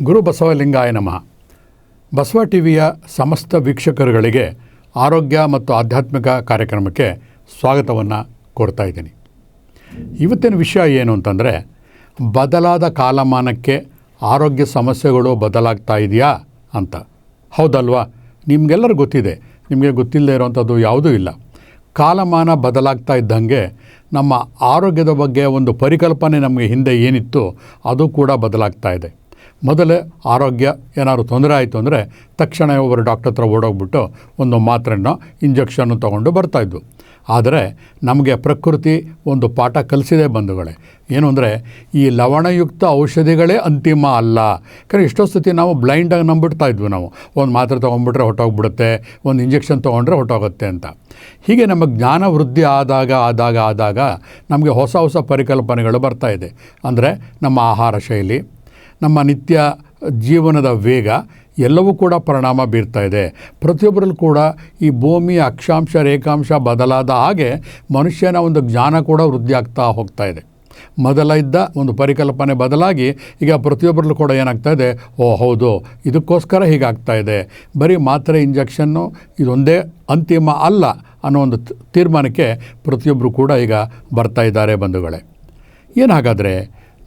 ಗುರು ಬಸವಲಿಂಗಾಯ ನಮಃ. ಬಸವ ಟಿವಿಯ ಸಮಸ್ತ ವೀಕ್ಷಕರುಗಳಿಗೆ ಆರೋಗ್ಯ ಮತ್ತು ಆಧ್ಯಾತ್ಮಿಕ ಕಾರ್ಯಕ್ರಮಕ್ಕೆ ಸ್ವಾಗತವನ್ನು ಕೋರ್ತಾ ಇದ್ದೀನಿ. ಇವತ್ತಿನ ವಿಷಯ ಏನು ಅಂತಂದರೆ, ಬದಲಾದ ಕಾಲಮಾನಕ್ಕೆ ಆರೋಗ್ಯ ಸಮಸ್ಯೆಗಳು ಬದಲಾಗ್ತಾ ಇದೆಯಾ ಅಂತ. ಹೌದಲ್ವಾ? ನಿಮಗೆಲ್ಲರೂ ಗೊತ್ತಿದೆ. ನಿಮಗೆ ಗೊತ್ತಿಲ್ಲದೆ ಇರೋವಂಥದ್ದು ಯಾವುದೂ ಇಲ್ಲ. ಕಾಲಮಾನ ಬದಲಾಗ್ತಾ ಇದ್ದಂಗೆ ನಮ್ಮ ಆರೋಗ್ಯದ ಬಗ್ಗೆ ಒಂದು ಪರಿಕಲ್ಪನೆ ನಮಗೆ ಹಿಂದೆ ಏನಿತ್ತು, ಅದು ಕೂಡ ಬದಲಾಗ್ತಾ ಇದೆ. ಮೊದಲೇ ಆರೋಗ್ಯ ಏನಾದರೂ ತೊಂದರೆ ಆಯಿತು ಅಂದರೆ ತಕ್ಷಣ ಒಬ್ಬರು ಡಾಕ್ಟರ್ ಹತ್ರ ಓಡೋಗ್ಬಿಟ್ಟು ಒಂದು ಮಾತ್ರೆನೋ ಇಂಜೆಕ್ಷನ್ನು ತೊಗೊಂಡು ಬರ್ತಾಯಿದ್ವು ಆದರೆ ನಮಗೆ ಪ್ರಕೃತಿ ಒಂದು ಪಾಠ ಕಲಿಸಿದೆ ಬಂಧುಗಳೇ. ಏನು ಅಂದರೆ ಈ ಲವಣಯುಕ್ತ ಔಷಧಿಗಳೇ ಅಂತಿಮ ಅಲ್ಲ. ಯಾಕಂದರೆ ಎಷ್ಟೋ ಸತಿ ನಾವು ಬ್ಲೈಂಡಾಗಿ ನಂಬಿಡ್ತಾ ಇದ್ವಿ ನಾವು. ಒಂದು ಮಾತ್ರೆ ತೊಗೊಂಡ್ಬಿಟ್ರೆ ಹೊಟ್ಟೋಗ್ಬಿಡುತ್ತೆ ಒಂದು ಇಂಜೆಕ್ಷನ್ ತೊಗೊಂಡ್ರೆ ಹೊಟ್ಟೋಗುತ್ತೆ ಅಂತ. ಹೀಗೆ ನಮ್ಮ ಜ್ಞಾನ ವೃದ್ಧಿ ಆದಾಗ ಆದಾಗ ಆದಾಗ ನಮಗೆ ಹೊಸ ಹೊಸ ಪರಿಕಲ್ಪನೆಗಳು ಬರ್ತಾ ಇದೆ. ಅಂದರೆ ನಮ್ಮ ಆಹಾರ ಶೈಲಿ ನಮ್ಮ ನಿತ್ಯ ಜೀವನದ ವೇಗ ಎಲ್ಲವೂ ಕೂಡ ಪರಿಣಾಮ ಬೀರ್ತಾ ಇದೆ. ಪ್ರತಿಯೊಬ್ಬರಲ್ಲೂ ಕೂಡ ಈ ಭೂಮಿ ಅಕ್ಷಾಂಶ, ರೇಖಾಂಶ ಬದಲಾದ ಹಾಗೆ ಮನುಷ್ಯನ ಒಂದು ಜ್ಞಾನ ಕೂಡ ವೃದ್ಧಿ ಆಗ್ತಾ ಹೋಗ್ತಾ ಇದೆ. ಮೊದಲ ಇದ್ದ ಒಂದು ಪರಿಕಲ್ಪನೆ ಬದಲಾಗಿ ಈಗ ಪ್ರತಿಯೊಬ್ಬರಲ್ಲೂ ಕೂಡ ಏನಾಗ್ತಾ ಇದೆ? ಓ, ಹೌದು, ಇದಕ್ಕೋಸ್ಕರ ಹೀಗಾಗ್ತಾ ಇದೆ. ಬರೀ ಮಾತ್ರೆ ಇಂಜೆಕ್ಷನ್ನು ಇದೊಂದೇ ಅಂತಿಮ ಅಲ್ಲ ಅನ್ನೋ ಒಂದು ತೀರ್ಮಾನಕ್ಕೆ ಪ್ರತಿಯೊಬ್ಬರು ಕೂಡ ಈಗ ಬರ್ತಾ ಇದ್ದಾರೆ ಬಂಧುಗಳೇ. ಏನಾಗಾದರೆ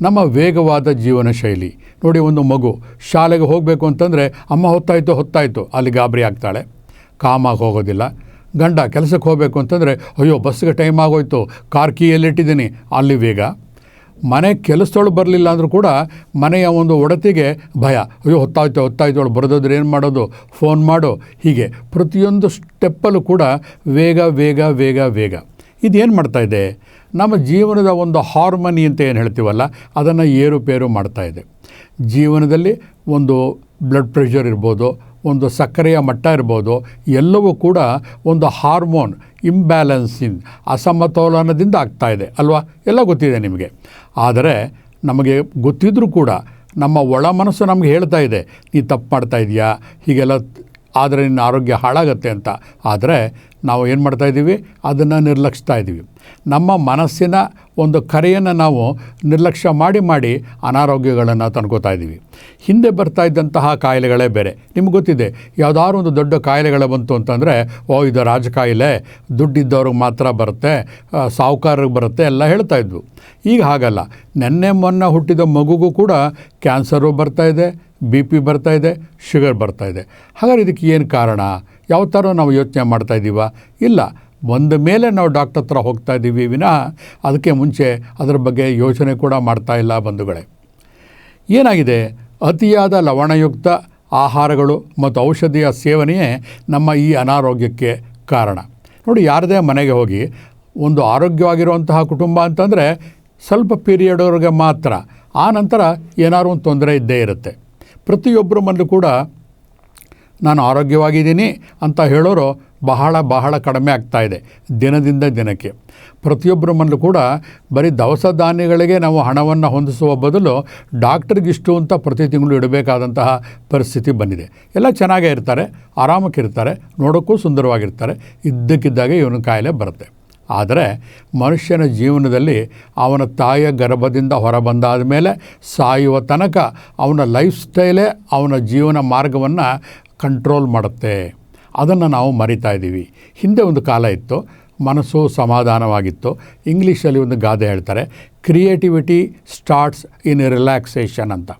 ನಮ್ಮ ವೇಗವಾದ ಜೀವನ ಶೈಲಿ. ನೋಡಿ ಒಂದು ಮಗು, ಶಾಲೆಗೆ ಹೋಗಬೇಕು ಅಂತಂದರೆ ಅಮ್ಮ ಹೊತ್ತಾಯಿತು ಹೊತ್ತಾಯಿತು, ಅಲ್ಲಿ ಗಾಬರಿ ಆಗ್ತಾಳೆ. ಕಾಮಾಗಿ ಹೋಗೋದಿಲ್ಲ. ಗಂಡ ಕೆಲಸಕ್ಕೆ ಹೋಗಬೇಕು ಅಂತಂದರೆ, ಅಯ್ಯೋ, ಬಸ್ಸಿಗೆ ಟೈಮ್ ಆಗೋಯ್ತು, ಕಾರ್ ಕೀ ಎಲ್ಲಿಟ್ಟಿದ್ದೀನಿ ಅಲ್ಲಿ ವೇಗ. ಮನೆ ಕೆಲಸದೊಳು ಬರಲಿಲ್ಲ ಅಂದರೂ ಕೂಡ ಮನೆಯ ಒಂದು ಒಡತಿಗೆ ಭಯ. ಅಯ್ಯೋ, ಹೊತ್ತಾಯ್ತು ಹೊತ್ತಾಯ್ತು, ಅವಳು ಬರೋದಾದ್ರೆ ಏನು ಮಾಡೋದು? ಫೋನ್ ಮಾಡು. ಹೀಗೆ ಪ್ರತಿಯೊಂದು ಸ್ಟೆಪ್ಪಲ್ಲೂ ಕೂಡ ವೇಗ ವೇಗ ವೇಗ ವೇಗ. ಇದೇನು ಮಾಡ್ತಾ ಇದೆ? ನಮ್ಮ ಜೀವನದ ಒಂದು ಹಾರ್ಮನಿ ಅಂತ ಏನು ಹೇಳ್ತೀವಲ್ಲ, ಅದನ್ನು ಏರುಪೇರು ಮಾಡ್ತಾ ಇದೆ. ಜೀವನದಲ್ಲಿ ಒಂದು ಬ್ಲಡ್ ಪ್ರೆಷರ್ ಇರ್ಬೋದು, ಒಂದು ಸಕ್ಕರೆಯ ಮಟ್ಟ ಇರ್ಬೋದು, ಎಲ್ಲವೂ ಕೂಡ ಒಂದು ಹಾರ್ಮೋನ್ ಇಂಬ್ಯಾಲೆನ್ಸಿಂಗ್ ಅಸಮತೋಲನದಿಂದ ಇದೆ. ಅಲ್ವಾ? ಎಲ್ಲ ಗೊತ್ತಿದೆ ನಿಮಗೆ. ಆದರೆ ನಮಗೆ ಗೊತ್ತಿದ್ದರೂ ಕೂಡ ನಮ್ಮ ಒಳ ಮನಸ್ಸು ನಮಗೆ ಹೇಳ್ತಾ ಇದೆ, ನೀ ತಪ್ಪು ಮಾಡ್ತಾ ಇದೆಯಾ? ಹೀಗೆಲ್ಲ ಆದರೆ ನಿನ್ನ ಆರೋಗ್ಯ ಹಾಳಾಗತ್ತೆ ಅಂತ. ಆದರೆ ನಾವು ಏನು ಮಾಡ್ತಾ ಇದ್ದೀವಿ? ಅದನ್ನು ನಿರ್ಲಕ್ಷಿಸ್ತಾ ಇದ್ದೀವಿ. ನಮ್ಮ ಮನಸ್ಸಿನ ಒಂದು ಕರೆಯನ್ನು ನಾವು ನಿರ್ಲಕ್ಷ್ಯ ಮಾಡಿ ಮಾಡಿ ಅನಾರೋಗ್ಯಗಳನ್ನು ತಂದ್ಕೋತಾ ಇದ್ದೀವಿ. ಹಿಂದೆ ಬರ್ತಾ ಇದ್ದಂತಹ ಕಾಯಿಲೆಗಳೇ ಬೇರೆ. ನಿಮ್ಗೆ ಗೊತ್ತಿದೆ, ಯಾವುದಾದ್ರು ಒಂದು ದೊಡ್ಡ ಕಾಯಿಲೆಗಳು ಬಂತು ಅಂತಂದರೆ, ಓ, ಇದು ರಾಜಕಾಯಿಲೆ ದುಡ್ಡಿದ್ದವ್ರಿಗೆ ಮಾತ್ರ ಬರುತ್ತೆ ಸಾಹುಕಾರರಿಗೆ ಬರುತ್ತೆ ಎಲ್ಲ ಹೇಳ್ತಾ ಇದ್ವು. ಈಗ ಹಾಗಲ್ಲ. ನೆನ್ನೆ ಮೊನ್ನೆ ಹುಟ್ಟಿದ ಮಗುಗೂ ಕೂಡ ಕ್ಯಾನ್ಸರು ಬರ್ತಾ ಇದೆ. ಬಿ ಪಿ ಬರ್ತಾ ಇದೆ, ಶುಗರ್ ಇದೆ. ಹಾಗಾದ್ರೆ ಇದಕ್ಕೆ ಏನು ಕಾರಣ? ಯಾವ ಥರ ನಾವು ಯೋಚನೆ ಮಾಡ್ತಾ ಇದ್ದೀವ ಇಲ್ಲ, ಬಂದ ಮೇಲೆ ನಾವು ಡಾಕ್ಟರ್ ಹತ್ರ ಹೋಗ್ತಾ ಇದ್ದೀವಿ ವಿನಃ ಅದಕ್ಕೆ ಮುಂಚೆ ಅದರ ಬಗ್ಗೆ ಯೋಚನೆ ಕೂಡ ಮಾಡ್ತಾ ಇಲ್ಲ ಬಂಧುಗಳೇ. ಏನಾಗಿದೆ? ಅತಿಯಾದ ಲವಣಯುಕ್ತ ಆಹಾರಗಳು ಮತ್ತು ಔಷಧಿಯ ಸೇವನೆಯೇ ನಮ್ಮ ಈ ಅನಾರೋಗ್ಯಕ್ಕೆ ಕಾರಣ. ನೋಡಿ, ಯಾರದೇ ಮನೆಗೆ ಹೋಗಿ ಒಂದು ಆರೋಗ್ಯವಾಗಿರುವಂತಹ ಕುಟುಂಬ ಅಂತಂದರೆ ಸ್ವಲ್ಪ ಪೀರಿಯಡ್ವರೆಗೆ ಮಾತ್ರ. ಆ ನಂತರ ಏನಾದ್ರು ಒಂದು ತೊಂದರೆ ಇದ್ದೇ ಇರುತ್ತೆ. ಪ್ರತಿಯೊಬ್ಬರ ಮನಲು ಕೂಡ ನಾನು ಆರೋಗ್ಯವಾಗಿದ್ದೀನಿ ಅಂತ ಹೇಳೋರು ಬಹಳ ಬಹಳ ಕಡಿಮೆ ಆಗ್ತಾ ಇದೆ, ದಿನದಿಂದ ದಿನಕ್ಕೆ. ಪ್ರತಿಯೊಬ್ಬರ ಮನಲು ಕೂಡ ಬರೀ ದವಸ ಧಾನ್ಯಗಳಿಗೆ ನಾವು ಹಣವನ್ನು ಹೊಂದಿಸುವ ಬದಲು ಡಾಕ್ಟ್ರಿಗಿಷ್ಟು ಅಂತ ಪ್ರತಿ ತಿಂಗಳು ಇಡಬೇಕಾದಂತಹ ಪರಿಸ್ಥಿತಿ ಬಂದಿದೆ. ಎಲ್ಲ ಚೆನ್ನಾಗೇ ಇರ್ತಾರೆ, ಆರಾಮಕ್ಕಿರ್ತಾರೆ, ನೋಡೋಕ್ಕೂ ಸುಂದರವಾಗಿರ್ತಾರೆ, ಇದ್ದಕ್ಕಿದ್ದಾಗೆ ಇವನ ಕಾಯಿಲೆ ಬರುತ್ತೆ. ಆದರೆ ಮನುಷ್ಯನ ಜೀವನದಲ್ಲಿ ಅವನ ತಾಯಿಯ ಗರ್ಭದಿಂದ ಹೊರಬಂದಾದ ಮೇಲೆ ಸಾಯುವ ತನಕ ಅವನ ಲೈಫ್ ಸ್ಟೈಲೇ ಅವನ ಜೀವನ ಮಾರ್ಗವನ್ನು ಕಂಟ್ರೋಲ್ ಮಾಡುತ್ತೆ. ಅದನ್ನು ನಾವು ಮರಿತಾ ಇದ್ದೀವಿ. ಹಿಂದೆ ಒಂದು ಕಾಲ ಇತ್ತು. ಮನಸ್ಸು ಸಮಾಧಾನವಾಗಿತ್ತು. ಇಂಗ್ಲೀಷಲ್ಲಿ ಒಂದು ಗಾದೆ ಹೇಳ್ತಾರೆ ಕ್ರಿಯೇಟಿವಿಟಿ ಸ್ಟಾರ್ಟ್ಸ್ ಇನ್ ರಿಲ್ಯಾಕ್ಸೇಷನ್ ಅಂತ.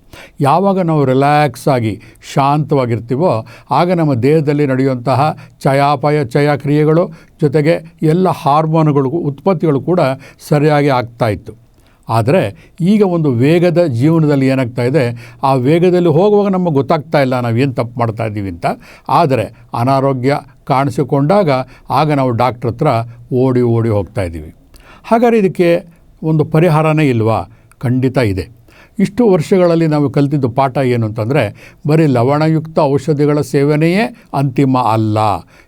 ಯಾವಾಗ ನಾವು ರಿಲ್ಯಾಕ್ಸ್ ಆಗಿ ಶಾಂತವಾಗಿರ್ತೀವೋ, ಆಗ ನಮ್ಮ ದೇಹದಲ್ಲಿ ನಡೆಯುವಂತಹ ಚಯಾಪಯ ಚಯ ಕ್ರಿಯೆಗಳು, ಜೊತೆಗೆ ಎಲ್ಲ ಹಾರ್ಮೋನುಗಳು, ಉತ್ಪತ್ತಿಗಳು ಕೂಡ ಸರಿಯಾಗಿ ಆಗ್ತಾ ಇತ್ತು. ಆದರೆ, ಈಗ ಒಂದು ವೇಗದ ಜೀವನದಲ್ಲಿ ಏನಾಗ್ತಾ ಇದೆ, ಆ ವೇಗದಲ್ಲಿ ಹೋಗುವಾಗ ನಮಗೆ ಗೊತ್ತಾಗ್ತಾ ಇಲ್ಲ ನಾವು ಏನು ತಪ್ಪು ಮಾಡ್ತಾ ಇದ್ದೀವಿ ಅಂತ. ಆದರೆ, ಅನಾರೋಗ್ಯ ಕಾಣಿಸಿಕೊಂಡಾಗ ಆಗ ನಾವು ಡಾಕ್ಟ್ರ್ ಹತ್ರ ಓಡಿ ಓಡಿ ಹೋಗ್ತಾ ಇದ್ದೀವಿ. ಹಾಗಾದರೆ ಇದಕ್ಕೆ ಒಂದು ಪರಿಹಾರನೇ ಇಲ್ವಾ? ಖಂಡಿತ ಇದೆ. ಇಷ್ಟು ವರ್ಷಗಳಲ್ಲಿ ನಾವು ಕಲಿತಿದ್ದು ಪಾಠ ಏನು ಅಂತಂದರೆ, ಬರೀ ಲವಣಯುಕ್ತ ಔಷಧಿಗಳ ಸೇವನೆಯೇ ಅಂತಿಮ ಅಲ್ಲ.